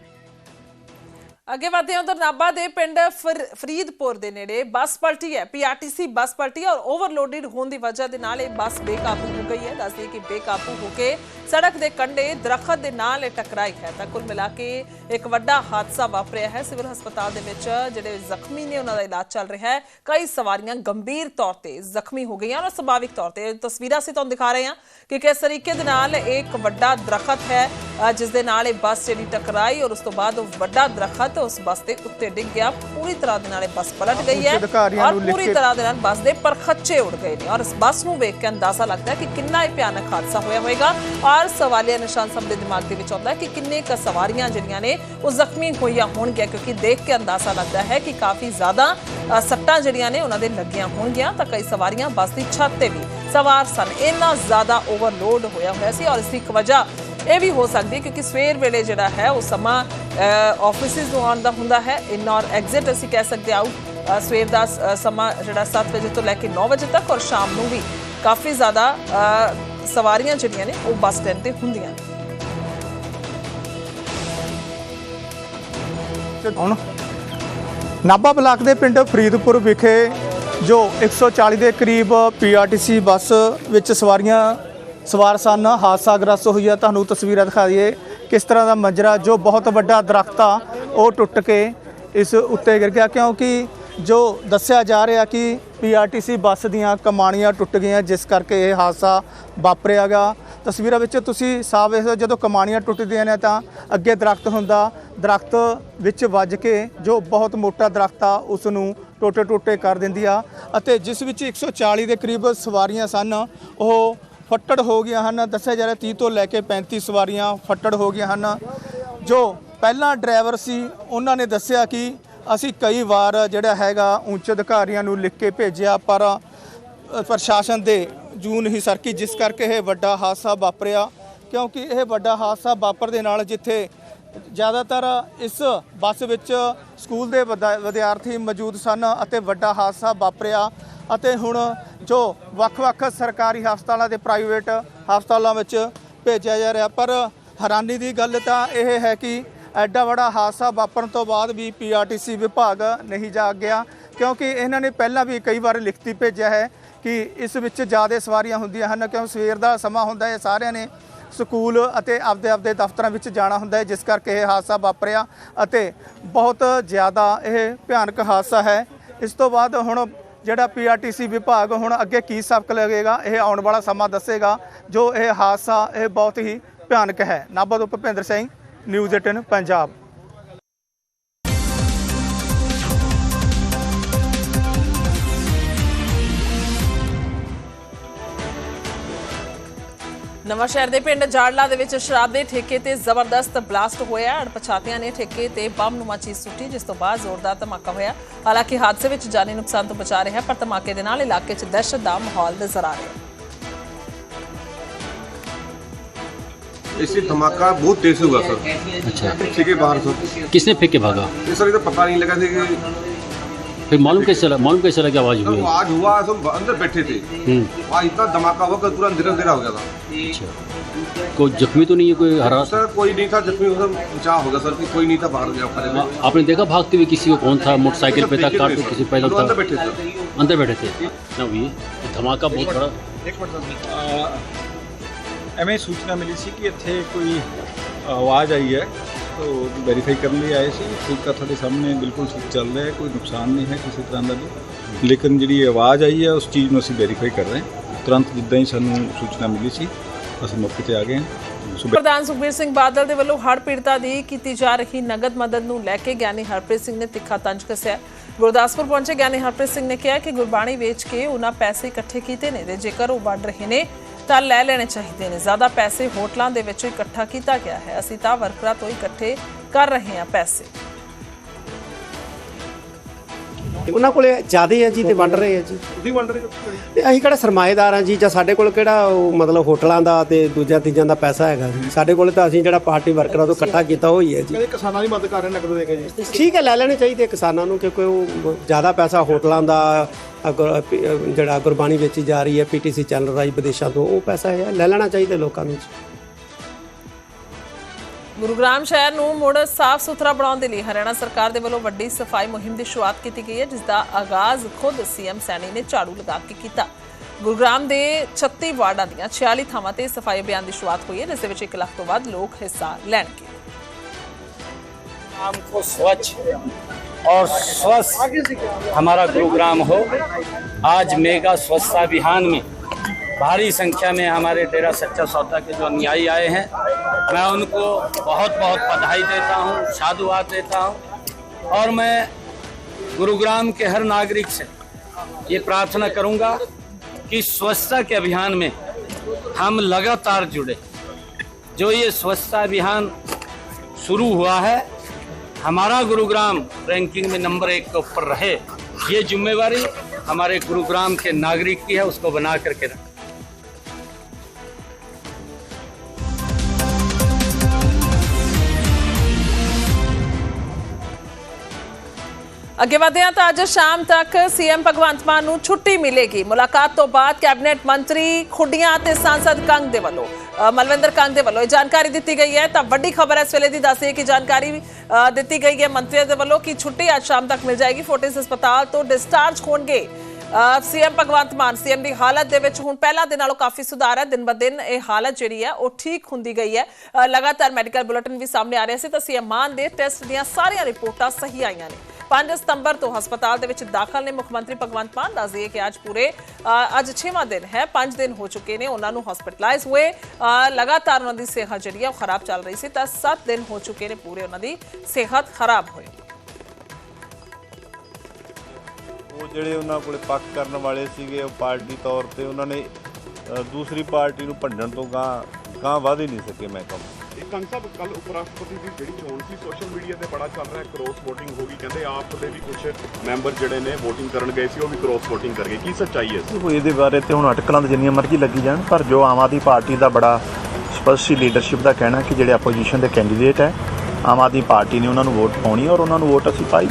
ਅੱਗੇ ਵਧਦੇ ਹਾਂ, ਉਧਰ ਦੇ ਪਿੰਡ ਫਰ- ਫਰੀਦਪੁਰ ਦੇ ਨੇੜੇ ਬੱਸ ਪਲਟੀ ਹੈ ਪੀਆਰਟੀਸੀ ਬੱਸ ਪਲਟੀ ਹੈ ਔਰ ਓਵਰਲੋਡਡ ਹੋਣ ਦੀ ਵਜ੍ਹਾ ਦੇ ਨਾਲ ਇਹ ਬੱਸ ਬੇਕਾਬੂ ਹੋ ਗਈ ਹੈ। ਦੱਸਦੇ ਕਿ ਬੇਕਾਬੂ ਹੋ ਕੇ ਸੜਕ ਦੇ ਕੰਢੇ ਦਰਖਤ ਦੇ ਨਾਲ ਇਹ ਟਕਰਾਈ ਹੈ। ਤਾਂ ਕੁੱਲ ਮਿਲਾ ਕੇ ਇੱਕ ਵੱਡਾ ਹਾਦਸਾ ਵਾਪਰਿਆ ਹੈ। ਸਿਵਲ ਹਸਪਤਾਲ ਦੇ ਵਿੱਚ ਜਿਹੜੇ ਜ਼ਖਮੀ ਨੇ ਉਹਨਾਂ ਦਾ ਇਲਾਜ ਚੱਲ ਰਿਹਾ ਹੈ। ਕਈ ਸਵਾਰੀਆਂ ਗੰਭੀਰ ਤੌਰ ਤੇ ਜ਼ਖਮੀ ਹੋ ਗਈਆਂ ਔਰ ਸੁਭਾਵਿਕ ਤੌਰ ਤੇ ਤਸਵੀਰਾਂ ਅਸੀਂ ਤੁਹਾਨੂੰ ਦਿਖਾ ਰਹੇ ਹਾਂ ਕਿ ਕਿਸ ਤਰੀਕੇ ਦੇ ਨਾਲ ਇੱਕ ਵੱਡਾ ਦਰਖਤ ਹੈ। ਜਿਸ ਦੇ ਨਾਲ ਇਹ ਬੱਸ ਜਿਹੜੀ ਟਕਰਾਈ ਔਰ ਉਸ ਤੋਂ ਬਾਅਦ ਉਹ ਵੱਡਾ ਦਰਖਤ ਉਸ ਬੱਸ ਦੇ ਉੱਤੇ ਡਿੱਗ ਗਿਆ। ਪੂਰੀ ਤਰ੍ਹਾਂ ਦੇ ਨਾਲ ਇਹ ਬੱਸ ਪਲਟ ਗਈ ਹੈ ਔਰ ਪੂਰੀ ਤਰ੍ਹਾਂ ਦੇ ਨਾਲ ਬੱਸ ਦੇ ਪਰਖੱਚੇ ਉੱਡ ਗਏ ਨੇ ਔਰ ਇਸ ਬੱਸ ਨੂੰ ਵੇਖ ਕੇ ਅੰਦਾਜ਼ਾ ਲੱਗਦਾ ਹੈ ਕਿ ਕਿੰਨਾ ਹੀ ਭਿਆਨਕ ਹਾਦਸਾ ਹੋਇਆ ਹੋਵੇਗਾ। ਔਰ ਸਵਾਲੀਆ ਨਿਸ਼ਾਨ ਸਭ ਦੇ ਦਿਮਾਗ ਦੇ ਵਿੱਚ ਆਉਂਦਾ ਹੈ ਕਿ ਕਿੰਨੇ ਕ ਸਵਾਰੀਆਂ ਜਿਹੜੀਆਂ ਨੇ ਉਹ ਜ਼ਖਮੀ ਹੋਈਆਂ ਹੋਣਗੀਆਂ, ਕਿਉਂਕਿ ਦੇਖ ਕੇ ਅੰਦਾਜ਼ਾ ਲੱਗਦਾ ਹੈ ਕਿ ਕਾਫੀ ਜ਼ਿਆਦਾ ਸੱਟਾਂ ਜਿਹੜੀਆਂ ਨੇ ਉਹਨਾਂ ਦੇ ਲੱਗੀਆਂ ਹੋਣਗੀਆਂ ਤਾਂ ਕਈ ਸਵਾਰੀਆਂ ਬੱਸ ਦੀ ਛੱਤ ਤੇ ਵੀ ਸਵਾਰ ਸਨ। ਇੰਨਾ ਜ਼ਿਆਦਾ ਓਵਰਲੋਡ ਹੋਇਆ ਹੋਇਆ ਸੀ ਔਰ ਇਸ ਦੀ ਇੱਕ ਵਜ੍ਹਾ ਇਹ ਵੀ ਹੋ ਸਕਦੀ ਹੈ ਕਿਉਂਕਿ ਸਵੇਰ ਵੇਲੇ ਜਿਹੜਾ ਹੈ ਉਹ ਸਮਾਂ ਆਫਿਸਿਸ ਨੂੰ ਆਉਣ ਦਾ ਹੁੰਦਾ ਹੈ। ਇਨ ਔਰ ਐਗਜ਼ਿਟ ਅਸੀਂ ਕਹਿ ਸਕਦੇ ਆਊਟ ਸਵੇਰ ਦਾ ਸਮਾਂ ਜਿਹੜਾ 7 ਵਜੇ ਤੋਂ ਲੈ ਕੇ 9 ਵਜੇ ਤੱਕ ਔਰ ਸ਼ਾਮ ਨੂੰ ਵੀ ਕਾਫੀ ਜ਼ਿਆਦਾ ਸਵਾਰੀਆਂ ਜਿਹੜੀਆਂ ਨੇ, ਉਹ ਬੱਸ ਸਟੈਂਡ ਤੇ ਹੁੰਦੀਆਂ ਨੇ। ਹੁਣ ਨਾਭਾ ਬਲਾਕ ਦੇ ਪਿੰਡ ਫਰੀਦਪੁਰ ਵਿਖੇ ਜੋ 140 ਦੇ ਕਰੀਬ ਪੀਆਰਟੀਸੀ ਬੱਸ ਵਿੱਚ ਸਵਾਰੀਆਂ ਸਵਾਰ ਸਨ ਹਾਦਸਾਗ੍ਰਸਤ ਹੋਈ ਹੈ ਤੁਹਾਨੂੰ ਤਸਵੀਰਾਂ ਦਿਖਾ ਦਈਏ ਕਿਸ ਤਰ੍ਹਾਂ ਦਾ ਮੰਜਰਾ, ਜੋ ਬਹੁਤ ਵੱਡਾ ਦਰਖਤ ਆ, ਉਹ ਟੁੱਟ ਕੇ ਇਸ ਉੱਤੇ ਗਿਰ ਗਿਆ, ਕਿਉਂਕਿ ਜੋ ਦੱਸਿਆ ਜਾ ਰਿਹਾ ਕਿ ਪੀਆਰਟੀਸੀ ਬੱਸ ਦੀਆਂ ਕਮਾਣੀਆਂ ਟੁੱਟ ਗਈਆਂ, ਜਿਸ ਕਰਕੇ ਇਹ ਹਾਦਸਾ ਵਾਪਰਿਆਗਾ ਤਸਵੀਰਾਂ ਵਿੱਚ ਤੁਸੀਂ ਸਾਫ਼ ਵੇਖਦੇ ਹੋ, ਜਦੋਂ ਕਮਾਣੀਆਂ ਟੁੱਟਦੀਆਂ ਨੇ ਤਾਂ ਅੱਗੇ ਦਰਖਤ ਹੁੰਦਾ। ਦਰਖਤ ਵਿੱਚ ਵੱਜ ਕੇ ਜੋ ਬਹੁਤ ਮੋਟਾ ਦਰਖਤ ਆ ਉਸ ਨੂੰ ਟੋਟੇ ਟੋਟੇ ਕਰ ਦਿੰਦੀ ਆ। ਅਤੇ ਜਿਸ ਵਿੱਚ 140 ਦੇ ਕਰੀਬ ਸਵਾਰੀਆਂ ਸਨ, ਉਹ ਫੱਟੜ ਹੋ ਗਈਆਂ ਹਨ। ਦੱਸਿਆ ਜਾ ਰਿਹਾ 30 ਤੋਂ ਲੈ ਕੇ 35 ਸਵਾਰੀਆਂ ਫੱਟੜ ਹੋ ਗਈਆਂ ਹਨ। ਜੋ ਪਹਿਲਾਂ ਡਰਾਈਵਰ ਸੀ, ਉਹਨਾਂ ਨੇ ਦੱਸਿਆ ਕਿ ਅਸੀਂ ਕਈ ਵਾਰ ਜਿਹੜਾ ਹੈਗਾ ਉੱਚ ਅਧਿਕਾਰੀਆਂ ਨੂੰ ਲਿਖ ਕੇ ਭੇਜਿਆ, ਪਰ ਪ੍ਰਸ਼ਾਸਨ ਦੇ ਜੂਨ ਹੀ ਸਰਕੀ ਜਿਸ ਕਰਕੇ ਇਹ ਵੱਡਾ ਹਾਦਸਾ ਵਾਪਰਿਆ, ਕਿਉਂਕਿ ਇਹ ਵੱਡਾ ਹਾਦਸਾ ਵਾਪਰ ਦੇ ਨਾਲ ਜਿੱਥੇ ਜ਼ਿਆਦਾਤਰ ਇਸ ਬੱਸ ਵਿੱਚ ਸਕੂਲ ਦੇ ਵਿਦਾ- ਵਿਦਿਆਰਥੀ ਮੌਜੂਦ ਸਨ ਅਤੇ ਵੱਡਾ ਹਾਦਸਾ ਵਾਪਰਿਆ ਅਤੇ ਹੁਣ ਜੋ ਵੱਖ-ਵੱਖ ਸਰਕਾਰੀ ਹਸਪਤਾਲਾਂ ਤੇ ਪ੍ਰਾਈਵੇਟ ਹਸਪਤਾਲਾਂ ਵਿੱਚ ਭੇਜਿਆ ਜਾ ਰਿਹਾ, ਪਰ ਹੈਰਾਨੀ ਦੀ ਗੱਲ ਤਾਂ ਇਹ ਹੈ ਕਿ ਐਡਾ ਵੱਡਾ ਹਾਦਸਾ ਵਾਪਰਨ ਤੋਂ ਬਾਅਦ ਵੀ ਪੀਆਰਟੀਸੀ ਵਿਭਾਗ ਨਹੀਂ ਜਾਗ ਗਿਆ, ਕਿਉਂਕਿ ਇਹਨਾਂ ਨੇ ਪਹਿਲਾਂ ਵੀ ਕਈ ਵਾਰ ਲਿਖਤੀ ਭੇਜਿਆ ਹੈ ਕਿ ਇਸ ਵਿੱਚ ਜ਼ਿਆਦਾ ਸਵਾਰੀਆਂ ਹੁੰਦੀਆਂ ਹਨ, ਕਿਉਂ ਸਵੇਰ ਦਾ ਸਮਾਂ ਹੁੰਦਾ ਹੈ, ਸਾਰਿਆਂ ਨੇ ਸਕੂਲ ਅਤੇ ਆਪਦੇ ਆਪਦੇ ਦਫ਼ਤਰਾਂ ਵਿੱਚ ਜਾਣਾ ਹੁੰਦਾ ਹੈ, ਜਿਸ ਕਰਕੇ ਇਹ ਹਾਦਸਾ ਵਾਪਰਿਆ ਅਤੇ ਬਹੁਤ ਜ਼ਿਆਦਾ ਇਹ ਭਿਆਨਕ ਹਾਦਸਾ ਹੈ। ਇਸ ਤੋਂ ਬਾਅਦ ਹੁਣ ਜਿਹੜਾ ਪੀਆਰਟੀਸੀ ਵਿਭਾਗ ਹੁਣ ਅੱਗੇ ਕੀ ਸਬਕ ਲੱਗੇਗਾ, ਇਹ ਆਉਣ ਵਾਲਾ ਸਮਾਂ ਦੱਸੇਗਾ, ਜੋ ਇਹ ਹਾਦਸਾ ਇਹ ਬਹੁਤ ਹੀ ਭਿਆਨਕ ਹੈ। ਨਾਭਾ ਤੋਂ ਭੁਪਿੰਦਰ ਸਿੰਘ ਨਿਊਜ਼ 18 ਪੰਜਾਬ। ਨਵਾਂ ਸ਼ਹਿਰ ਦੇ ਪਿੰਡ ਜਾੜਲਾ ਦੇ ਵਿੱਚ ਸ਼ਰਾਬ ਦੇ ਠੇਕੇ ਤੇ ਜ਼ਬਰਦਸਤ ਬਲਾਸਟ ਹੋਇਆ ਅਣਪਛਾਤਿਆਂ ਨੇ ਠੇਕੇ ਤੇ ਬੰਬ ਨੂੰ ਚੀਜ਼ ਸੁੱਟੀ, ਜਿਸ ਤੋਂ ਬਾਅਦ ਜ਼ੋਰਦਾਰ ਧਮਾਕਾ ਹੋਇਆ। ਹਾਲਾਂਕਿ ਹਾਦਸੇ ਵਿੱਚ ਜਾਨੀ ਨੁਕਸਾਨ ਤੋਂ ਬਚਾ ਰਿਹਾ, ਪਰ ਧਮਾਕੇ ਦੇ ਨਾਲ ਇਲਾਕੇ 'ਚ ਦਹਿਸ਼ਤ ਦਾ ਮਾਹੌਲ ਨਜ਼ਰ ਆ ਰਿਹਾ इससे धमाका बहुत तेज हुआ सर। अच्छा। ठीक है बाहर सर। किसने फेंक के भागा? ये सर इधर पता नहीं लगा कि फिर मालूम कैसे चला मालूम कैसे चला क्या आवाज़ हुई? आज हुआ सब अंदर बैठे थे। हम्म। वहाँ इतना धमाका हुआ कि तुरंत अंधेरा अंधेरा हो गया था। अच्छा। कोई जख्मी तो नहीं है कोई हरा सर कोई नहीं था जख्मी सर बचाव होगा सर कि कोई नहीं था बाहर गया खड़े में हाँ, आपने देखा भागते हुए किसी को कौन था? मोटरसाइकिल अच्छा, पे था कार पे किसी पैदल था? अंदर बैठे थे अंदर बैठे थे। ना ये धमाका बहुत बड़ा ਐਵੇਂ ਸੂਚਨਾ ਮਿਲੀ ਸੀ ਕਿ ਇੱਥੇ ਕੋਈ ਆਵਾਜ਼ ਆਈ ਹੈ। ਤੋ ਵੈਰੀਫਾਈ ਕਰਨ ਲਈ ਆਏ ਸੀ। ਠੀਕ ਆ, ਤੁਹਾਡੇ ਸਾਹਮਣੇ ਬਿਲਕੁਲ ਠੀਕ ਚੱਲ ਰਿਹਾ ਹੈ, ਕੋਈ ਨੁਕਸਾਨ ਨਹੀਂ ਹੈ ਕਿਸੇ ਤਰ੍ਹਾਂ ਦਾ ਵੀ। ਲੇਕਿਨ ਜਿਹੜੀ ਆਵਾਜ਼ ਆਈ ਹੈ, ਉਸ ਚੀਜ਼ ਨੂੰ ਅਸੀਂ ਵੈਰੀਫਾਈ ਕਰ ਰਹੇ ਹਾਂ। ਤੁਰੰਤ ਜਿੱਦਾਂ ਹੀ ਸਾਨੂੰ ਸੂਚਨਾ ਮਿਲੀ ਸੀ, ਅਸੀਂ ਮੌਕੇ ਤੇ ਆ ਗਏ ਪ੍ਰਧਾਨ ਸੁਖਬੀਰ ਸਿੰਘ ਬਾਦਲ ਦੇ ਵੱਲੋਂ ਹੜ੍ਹ ਪੀੜਤਾਂ ਦੀ ਕੀਤੀ ਜਾ ਰਹੀ ਨਗਦ ਮਦਦ ਨੂੰ ਲੈ ਕੇ ਗਿਆਨੀ ਹਰਪ੍ਰੀਤ ਸਿੰਘ ਨੇ ਤਿੱਖਾ ਤੰਜ ਕੱਸਿਆ। ਗੁਰਦਾਸਪੁਰ ਪਹੁੰਚੇ ਗਿਆਨੀ ਹਰਪ੍ਰੀਤ ਸਿੰਘ ਨੇ ਕਿਹਾ ਕਿ ਗੁਰਬਾਣੀ ਵੇਚ ਕੇ ਉਹਨਾਂ ਪੈਸੇ ਇਕੱਠੇ ਕੀਤੇ ਨੇ ਤੇ ਜੇਕਰ ਉਹ ਵੱਢ ਰਹੇ ਨੇ ਤਾਂ ਲੈ ਲੈਣੇ ਚਾਹੀਦੇ ਨੇ। ਜ਼ਿਆਦਾ ਪੈਸੇ ਹੋਟਲਾਂ ਦੇ ਵਿੱਚੋਂ ਇਕੱਠਾ ਕੀਤਾ ਗਿਆ ਹੈ। ਅਸੀਂ ਤਾਂ ਵਰਕਰਾਂ ਤੋਂ ਇਕੱਠੇ ਕਰ ਰਹੇ ਹਾਂ ਪੈਸੇ। ਉਹਨਾਂ ਕੋਲੇ ਜ਼ਿਆਦਾ ਹੈ ਜੀ ਤੇ ਵੰਡ ਰਹੇ ਆ ਜੀ। ਤੁਸੀਂ ਵੰਡ ਰਹੇ ਤੇ ਅਸੀਂ ਕਿਹੜਾ ਸਰਮਾਏਦਾਰ ਆ ਜੀ ਜਾਂ ਸਾਡੇ ਕੋਲ ਕਿਹੜਾ ਉਹ ਮਤਲਬ ਹੋਟਲਾਂ ਦਾ ਤੇ ਦੂਜਾ ਤੀਜਾਂ ਦਾ ਪੈਸਾ ਹੈਗਾ ਜੀ। ਸਾਡੇ ਕੋਲੇ ਤਾਂ ਅਸੀਂ ਜਿਹੜਾ ਪਾਰਟੀ ਵਰਕਰਾਂ ਤੋਂ ਇਕੱਠਾ ਕੀਤਾ ਹੋਈ ਹੈ ਜੀ। ਕਿਸਾਨਾਂ ਦੀ ਮਦਦ ਕਰ ਰਹੇ ਨਕਦ ਦੇ ਕੇ ਜੀ। ਠੀਕ ਹੈ ਲੈ ਲੈਣੇ ਚਾਹੀਦੇ ਕਿਸਾਨਾਂ ਨੂੰ ਕਿਉਂਕਿ ਉਹ ਜ਼ਿਆਦਾ ਪੈਸਾ ਹੋਟਲਾਂ ਦਾ ਅਗਰ ਜਿਹੜਾ ਗੁਰਬਾਣੀ ਵੇਚੀ ਜਾ ਰਹੀ ਹੈ ਪੀਟੀਸੀ ਚੱਲ ਰਹੀ ਵਿਦੇਸ਼ਾਂ ਤੋਂ ਉਹ ਪੈਸਾ ਹੈ ਲੈ ਲੈਣਾ ਚਾਹੀਦਾ ਲੋਕਾਂ ਨੂੰ ਜੀ। ਗੁਰੂਗ੍ਰਾਮ ਸ਼ਹਿਰ ਨੂੰ ਮੁੜ ਸਾਫ਼ ਸੁਥਰਾ ਬਣਾਉਣ ਦੇ ਲਈ ਹਰਿਆਣਾ ਸਰਕਾਰ ਦੇ ਵੱਲੋਂ ਵੱਡੀ ਸਫਾਈ ਮੁਹਿੰਮ ਦੀ ਸ਼ੁਰੂਆਤ ਕੀਤੀ ਗਈ ਹੈ ਜਿਸ ਦਾ ਆਗਾਜ਼ ਖੁਦ ਸੀਐਮ ਸੈਣੀ ਨੇ ਝਾੜੂ ਲਗਾ ਕੇ ਕੀਤਾ ਗੁਰੂਗ੍ਰਾਮ ਦੇ 36 ਵਾਰਡਾਂ ਦੀਆਂ 46 ਥਾਵਾਂ ਤੇ ਸਫਾਈ ਅਭਿਆਨ ਦੀ ਸ਼ੁਰੂਆਤ ਹੋਈ ਹੈ ਜਿਸ ਦੇ ਵਿੱਚ 1 ਲੱਖ ਤੋਂ ਵੱਧ ਲੋਕ ਹਿੱਸਾ ਲੈਣਗੇ ग्राम को स्वच्छ और स्वस्थ हमारा गुरुग्राम हो आज मेगा स्वच्छता अभियान में भारी संख्या में हमारे डेरा सच्चा सौदा के जो अनुयायी आए हैं, मैं उनको बहुत बहुत बधाई देता हूँ, साधुवाद देता हूँ और मैं गुरुग्राम के हर नागरिक से ये प्रार्थना करूँगा कि स्वच्छता के अभियान में हम लगातार जुड़े। जो ये स्वच्छता अभियान शुरू हुआ है, हमारा गुरुग्राम रैंकिंग में नंबर एक के ऊपर रहे। ये जिम्मेवारी हमारे गुरुग्राम के नागरिक की है, उसको बना करके रखें। ਅੱਗੇ ਵਧਦੇ ਹਾਂ ਤਾਂ ਅੱਜ ਸ਼ਾਮ ਤੱਕ ਸੀਐਮ ਭਗਵੰਤ ਮਾਨ ਨੂੰ ਛੁੱਟੀ ਮਿਲੇਗੀ। ਮੁਲਾਕਾਤ ਤੋਂ ਬਾਅਦ ਕੈਬਨਿਟ ਮੰਤਰੀ ਖੁੱਡੀਆਂ ਤੇ ਸਾਂਸਦ ਕੰਗ ਦੇ ਵੱਲੋਂ ਮਲਵਿੰਦਰ ਕੰਗ ਦੇ ਵੱਲੋਂ ਇਹ ਜਾਣਕਾਰੀ ਦਿੱਤੀ ਗਈ ਹੈ। ਤਾਂ ਵੱਡੀ ਖਬਰ ਇਸ ਵੇਲੇ ਦੀ ਦੱਸਦੀ ਹੈ ਕਿ ਜਾਣਕਾਰੀ ਦਿੱਤੀ ਗਈ ਹੈ ਮੰਤਰੀਆਂ ਦੇ ਵੱਲੋਂ ਕਿ ਛੁੱਟੀ ਅੱਜ ਸ਼ਾਮ ਤੱਕ ਮਿਲ ਜਾਏਗੀ। ਫੋਰਟਿਸ ਹਸਪਤਾਲ ਤੋਂ ਡਿਸਚਾਰਜ ਹੋਣਗੇ ਸੀਐਮ ਭਗਵੰਤ ਮਾਨ। ਸੀਐਮ ਦੀ ਹਾਲਤ ਦੇ ਵਿੱਚ ਹੁਣ ਪਹਿਲਾਂ ਦੇ ਨਾਲੋਂ ਕਾਫੀ ਸੁਧਾਰ ਹੈ। ਦਿਨ ਬ ਦਿਨ ਇਹ ਹਾਲਤ ਜਿਹੜੀ ਹੈ ਉਹ ਠੀਕ ਹੁੰਦੀ ਗਈ ਹੈ। ਲਗਾਤਾਰ ਮੈਡੀਕਲ ਬੁਲੇਟਿਨ ਵੀ ਸਾਹਮਣੇ ਆ ਰਿਹਾ ਸੀ ਤਾਂ ਸੀਐਮ ਮਾਨ ਦੇ ਟੈਸਟ ਦੀਆਂ ਸਾਰੀਆਂ ਰਿਪੋਰਟਾਂ ਸਹੀ ਆਈਆਂ ਨੇ। 5 ਸਤੰਬਰ ਤੋਂ ਹਸਪਤਾਲ ਦੇ ਵਿੱਚ ਦਾਖਲ ਨੇ ਮੁੱਖ ਮੰਤਰੀ ਭਗਵੰਤ ਮਾਨ ਦੱਸ ਦਈਏ ਕਿ ਅੱਜ ਪੂਰੇ ਅੱਜ 6ਵਾਂ ਦਿਨ ਹੈ 5 ਦਿਨ ਹੋ ਚੁੱਕੇ ਨੇ, ਉਹਨਾਂ ਨੂੰ ਹਸਪੀਟਲਾਈਜ਼ ਹੋਏ। ਲਗਾਤਾਰ ਉਹਨਾਂ ਦੀ ਸਿਹਤ ਜਿਹੜੀ ਹੈ ਖਰਾਬ ਚੱਲ ਰਹੀ ਸੀ ਤਾਂ 7 ਦਿਨ ਹੋ ਚੁੱਕੇ ਨੇ ਪੂਰੇ ਉਹਨਾਂ ਦੀ ਸਿਹਤ ਖਰਾਬ ਹੋਈ। ਉਹ ਜਿਹੜੇ ਉਹਨਾਂ ਕੋਲੇ ਪੱਕ ਕਰਨ ਵਾਲੇ ਸੀਗੇ, ਉਹ ਪਾਰਟੀ ਤੌਰ ਤੇ ਉਹਨਾਂ ਨੇ ਦੂਸਰੀ ਪਾਰਟੀ ਨੂੰ ਭੰਡਣ ਤੋਂ ਗਾਂ ਗਾਂ ਵਧ ਹੀ ਨਹੀਂ ਸਕੇ ਮੈਂ ਕਹਾਂ ਕੰਗ ਸਾਹਿਬ ਕੱਲ ਉਪ ਰਾਸ਼ਟਰਪਤੀ ਦੀ ਜਿਹੜੀ ਚੋਣ ਸੀ ਸੋਸ਼ਲ ਮੀਡੀਆ ਤੇ ਬੜਾ ਚੱਲ ਰਿਹਾ ਕ੍ਰੋਸ VOTING ਹੋ ਗਈ। ਕਹਿੰਦੇ ਆਪ ਦੇ ਵੀ ਕੁਝ ਮੈਂਬਰ ਜਿਹੜੇ ਨੇ VOTING ਕਰਨ ਗਏ ਸੀ, ਉਹ ਵੀ ਕ੍ਰੋਸ VOTING ਕਰ ਗਏ। ਕੀ ਸੱਚਾਈ ਹੈ? ਇਸ ਇਹਦੇ ਬਾਰੇ ਤੇ ਹੁਣ ਅਟਕਲਾਂ ਤੇ ਜਿੰਨੀਆਂ ਮਰਜ਼ੀ ਲੱਗੀ ਜਾਣ, ਪਰ ਜੋ ਆਮ ਆਦਮੀ ਪਾਰਟੀ ਦਾ ਬੜਾ ਸਪਸ਼ਟ ਲੀਡਰਸ਼ਿਪ ਦਾ ਕਹਿਣਾ ਕਿ ਜਿਹੜੇ ਆਪੋਜੀਸ਼ਨ ਦੇ ਕੈਂਡੀਡੇਟ ਹੈ, ਆਮ ਆਦਮੀ ਪਾਰਟੀ ਨੇ ਉਹਨਾਂ ਨੂੰ ਵੋਟ ਪਾਉਣੀ ਔਰ ਉਹਨਾਂ ਨੂੰ ਵੋਟ ਅਸੀਂ ਪਾਈ।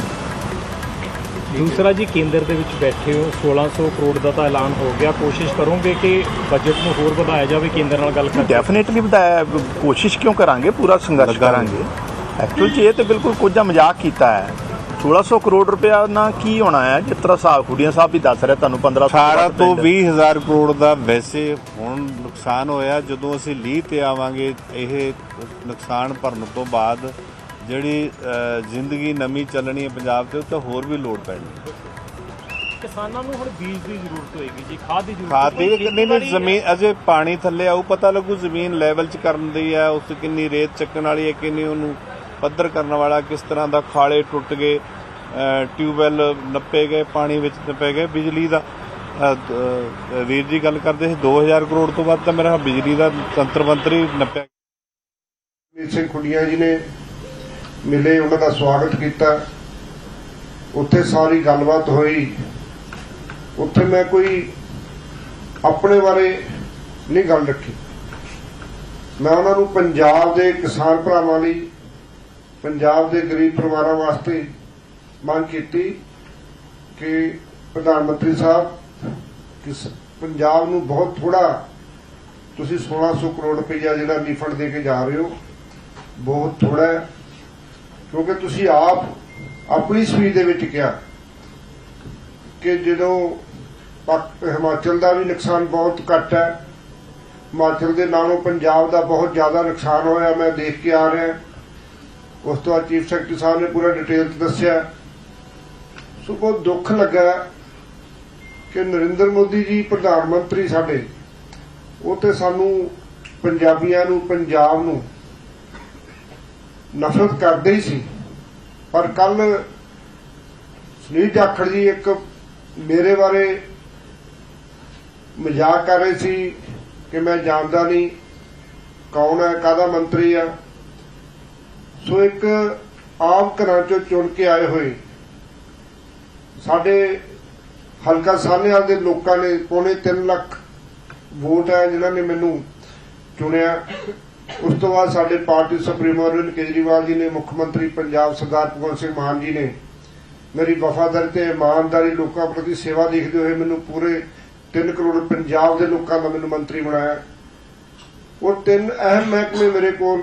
ਦੂਸਰਾ ਜੀ ਕੇਂਦਰ ਦੇ ਵਿੱਚ ਬੈਠੇ ਹੋ 1600 ਕਰੋੜ ਦਾ ਤਾਂ ਐਲਾਨ ਹੋ ਗਿਆ। ਕੋਸ਼ਿਸ਼ ਕਰੋਗੇ ਕਿ ਬਜਟ ਨੂੰ ਹੋਰ ਵਧਾਇਆ ਜਾਵੇ ਕੇਂਦਰ ਨਾਲ ਗੱਲ ਕਰਕੇ। ਡੈਫੀਨਿਟਲੀ ਵਧਾਇਆ ਕੋਸ਼ਿਸ਼ ਕਿਉਂ ਕਰਾਂਗੇ? ਪੂਰਾ ਸੰਘਰਸ਼ ਕਰਾਂਗੇ। ਐਕਚੁਅਲ 'ਚ ਇਹ ਤੇ ਬਿਲਕੁਲ ਕੁਝ ਮਜ਼ਾਕ ਕੀਤਾ ਹੈ। 1600 ਕਰੋੜ ਰੁਪਇਆ ਨਾਲ ਕੀ ਹੋਣਾ ਹੈ? ਜਿਸ ਤਰ੍ਹਾਂ ਸਾਹਿਬ ਖੁੱਡੀਆਂ ਸਾਹਿਬ ਵੀ ਦੱਸ ਰਿਹਾ ਤੁਹਾਨੂੰ 15 18 ਤੋਂ 20000 ਕਰੋੜ ਦਾ ਵੈਸੇ ਹੁਣ ਨੁਕਸਾਨ ਹੋਇਆ। ਜਦੋਂ ਅਸੀਂ ਲੀਹ ਤੇ ਆਵਾਂਗੇ ਇਹ ਨੁਕਸਾਨ ਭਰਨ ਤੋਂ ਬਾਅਦ ਜਿਹੜੀ ਜ਼ਿੰਦਗੀ ਨਵੀਂ ਚੱਲਣੀ ਹੈ ਪੰਜਾਬ ਤੇ ਉਹ ਤਾਂ ਹੋਰ ਵੀ ਲੋੜ ਪੈਣੀ ਕਿਸਾਨਾਂ ਨੂੰ ਹੁਣ ਬੀਜ ਦੀ ਜ਼ਰੂਰਤ ਹੋਏਗੀ ਜੀ ਖਾਦ ਦੀ ਜ਼ਰੂਰਤ ਖਾਦ ਦੀ। ਨਹੀਂ ਨਹੀਂ ਜ਼ਮੀਨ ਅਜੇ ਪਾਣੀ ਥੱਲੇ ਆਊ ਪਤਾ ਲੱਗੂ ਜ਼ਮੀਨ ਲੈਵਲ ਚ ਕਰਨ ਦੀ ਹੈ ਉਸ ਕਿੰਨੀ ਰੇਤ ਚੱਕਣ ਵਾਲੀ ਹੈ ਕਿੰਨੀ ਉਹਨੂੰ ਪੱਧਰ ਕਰਨ ਵਾਲਾ ਕਿਸ ਤਰ੍ਹਾਂ ਦਾ ਖਾਲੇ ਟੁੱਟ ਗਏ ਟਿਊਬਵੈੱਲ ਨੱਪੇ ਗਏ ਪਾਣੀ ਵਿੱਚ ਨੱਪੇ ਗਏ ਬਿਜਲੀ ਦਾ ਵੀਰ ਜੀ ਗੱਲ ਕਰਦੇ ਸੀ 2000 ਕਰੋੜ ਤੋਂ ਵੱਧ ਤਾਂ ਮੇਰਾ ਬਿਜਲੀ ਦਾ ਤੰਤਰ ਮੰਤਰੀ ਨੱਪਿਆ ਸਿੰਘ ਖੁੱਡੀਆਂ ਜੀ ਨੇ ਮਿਲੇ, ਉਹਨਾਂ ਦਾ ਸਵਾਗਤ ਕੀਤਾ। ਉੱਥੇ ਸਾਰੀ ਗੱਲਬਾਤ ਹੋਈ। ਉੱਥੇ ਮੈਂ ਕੋਈ ਆਪਣੇ ਬਾਰੇ ਨਹੀਂ ਗੱਲ ਰੱਖੀ। ਮੈਂ ਉਹਨਾਂ ਨੂੰ ਪੰਜਾਬ ਦੇ ਕਿਸਾਨ ਭਰਾਵਾਂ ਲਈ, ਪੰਜਾਬ ਦੇ ਗਰੀਬ ਪਰਿਵਾਰਾਂ ਵਾਸਤੇ ਮੰਗ ਕੀਤੀ ਕਿ ਪ੍ਰਧਾਨ ਮੰਤਰੀ ਸਾਹਿਬ ਕਿਸ ਪੰਜਾਬ ਨੂੰ ਬਹੁਤ ਥੋੜਾ ਤੁਸੀਂ 1600 ਕਰੋੜ ਰੁਪਈਆ ਜਿਹੜਾ ਰੀਫੰਡ ਦੇ ਕੇ ਜਾ ਰਹੇ ਹੋ, ਬਹੁਤ ਥੋੜਾ ਹੈ। ਕਿਉਂਕਿ ਤੁਸੀਂ ਆਪ ਆਪਣੀ ਸਪੀਚ ਦੇ ਵਿੱਚ ਕਿਹਾ ਕਿ ਜਦੋਂ ਹਿਮਾਚਲ ਦਾ ਵੀ ਨੁਕਸਾਨ ਬਹੁਤ ਘੱਟ ਹੈ, ਹਿਮਾਚਲ ਦੇ ਨਾਲੋਂ ਪੰਜਾਬ ਦਾ ਬਹੁਤ ਜ਼ਿਆਦਾ ਨੁਕਸਾਨ ਹੋਇਆ, ਮੈਂ ਦੇਖ ਕੇ ਆ ਰਿਹਾ। ਉਸ ਤੋਂ ਬਾਅਦ ਚੀਫ ਸੈਕਟਰੀ ਸਾਹਿਬ ਨੇ ਪੂਰਾ ਡਿਟੇਲ ਚ ਦੱਸਿਆ। ਸੋ ਬਹੁਤ ਦੁੱਖ ਲੱਗਾ ਕਿ ਨਰਿੰਦਰ ਮੋਦੀ ਜੀ, ਪ੍ਰਧਾਨ ਮੰਤਰੀ ਸਾਡੇ, ਉਹ ਤੇ ਸਾਨੂੰ ਪੰਜਾਬੀਆਂ ਨੂੰ, ਪੰਜਾਬ ਨੂੰ ਨਫ਼ਰਤ ਕਰਦੇ ਹੀ ਸੀ। ਪਰ ਕੱਲ ਸੁਨੀਲ ਜਾਖੜ ਜੀ ਇੱਕ ਮੇਰੇ ਬਾਰੇ ਮਜ਼ਾਕ ਕਰ ਰਹੇ ਸੀ ਕਿ ਮੈਂ ਜਾਣਦਾ ਨਹੀਂ ਕੌਣ ਹੈ, ਕਾਹਦਾ ਮੰਤਰੀ ਆ ਸੋ ਇੱਕ ਆਮ ਘਰਾਂ ਚੋਂ ਚੁਣ ਕੇ ਆਏ ਹੋਏ ਸਾਡੇ ਹਲਕਾ ਸਾਹਨੇਵਾਲ ਦੇ ਲੋਕਾਂ ਨੇ ਪੌਣੇ 3 ਲੱਖ ਵੋਟ ਹੈ, ਜਿਨ੍ਹਾਂ ਨੇ ਮੈਨੂੰ ਚੁਣਿਆ। ਉਸ ਤੋਂ ਬਾਅਦ ਸਾਡੇ ਪਾਰਟੀ ਸੁਪਰੀਮੋ ਅਰਵਿੰਦ ਕੇਜਰੀਵਾਲ ਜੀ ਨੇ, ਮੁੱਖ ਮੰਤਰੀ ਪੰਜਾਬ ਸਰਦਾਰ ਭਗਵੰਤ ਸਿੰਘ ਮਾਨ ਜੀ ਨੇ ਮੇਰੀ ਵਫਾਦਾਰੀ ਤੇ ਇਮਾਨਦਾਰੀ ਲੋਕਾਂ ਪ੍ਰਤੀ ਸੇਵਾ ਦੇਖਦੇ ਹੋਏ ਮੈਨੂੰ ਪੂਰੇ 3 ਕਰੋੜ ਪੰਜਾਬ ਦੇ ਲੋਕਾਂ ਦਾ ਮੈਨੂੰ ਮੰਤਰੀ ਬਣਾਇਆ। ਉਹ ਤਿੰਨ ਅਹਿਮ ਮਹਿਕਮੇ ਮੇਰੇ ਕੋਲ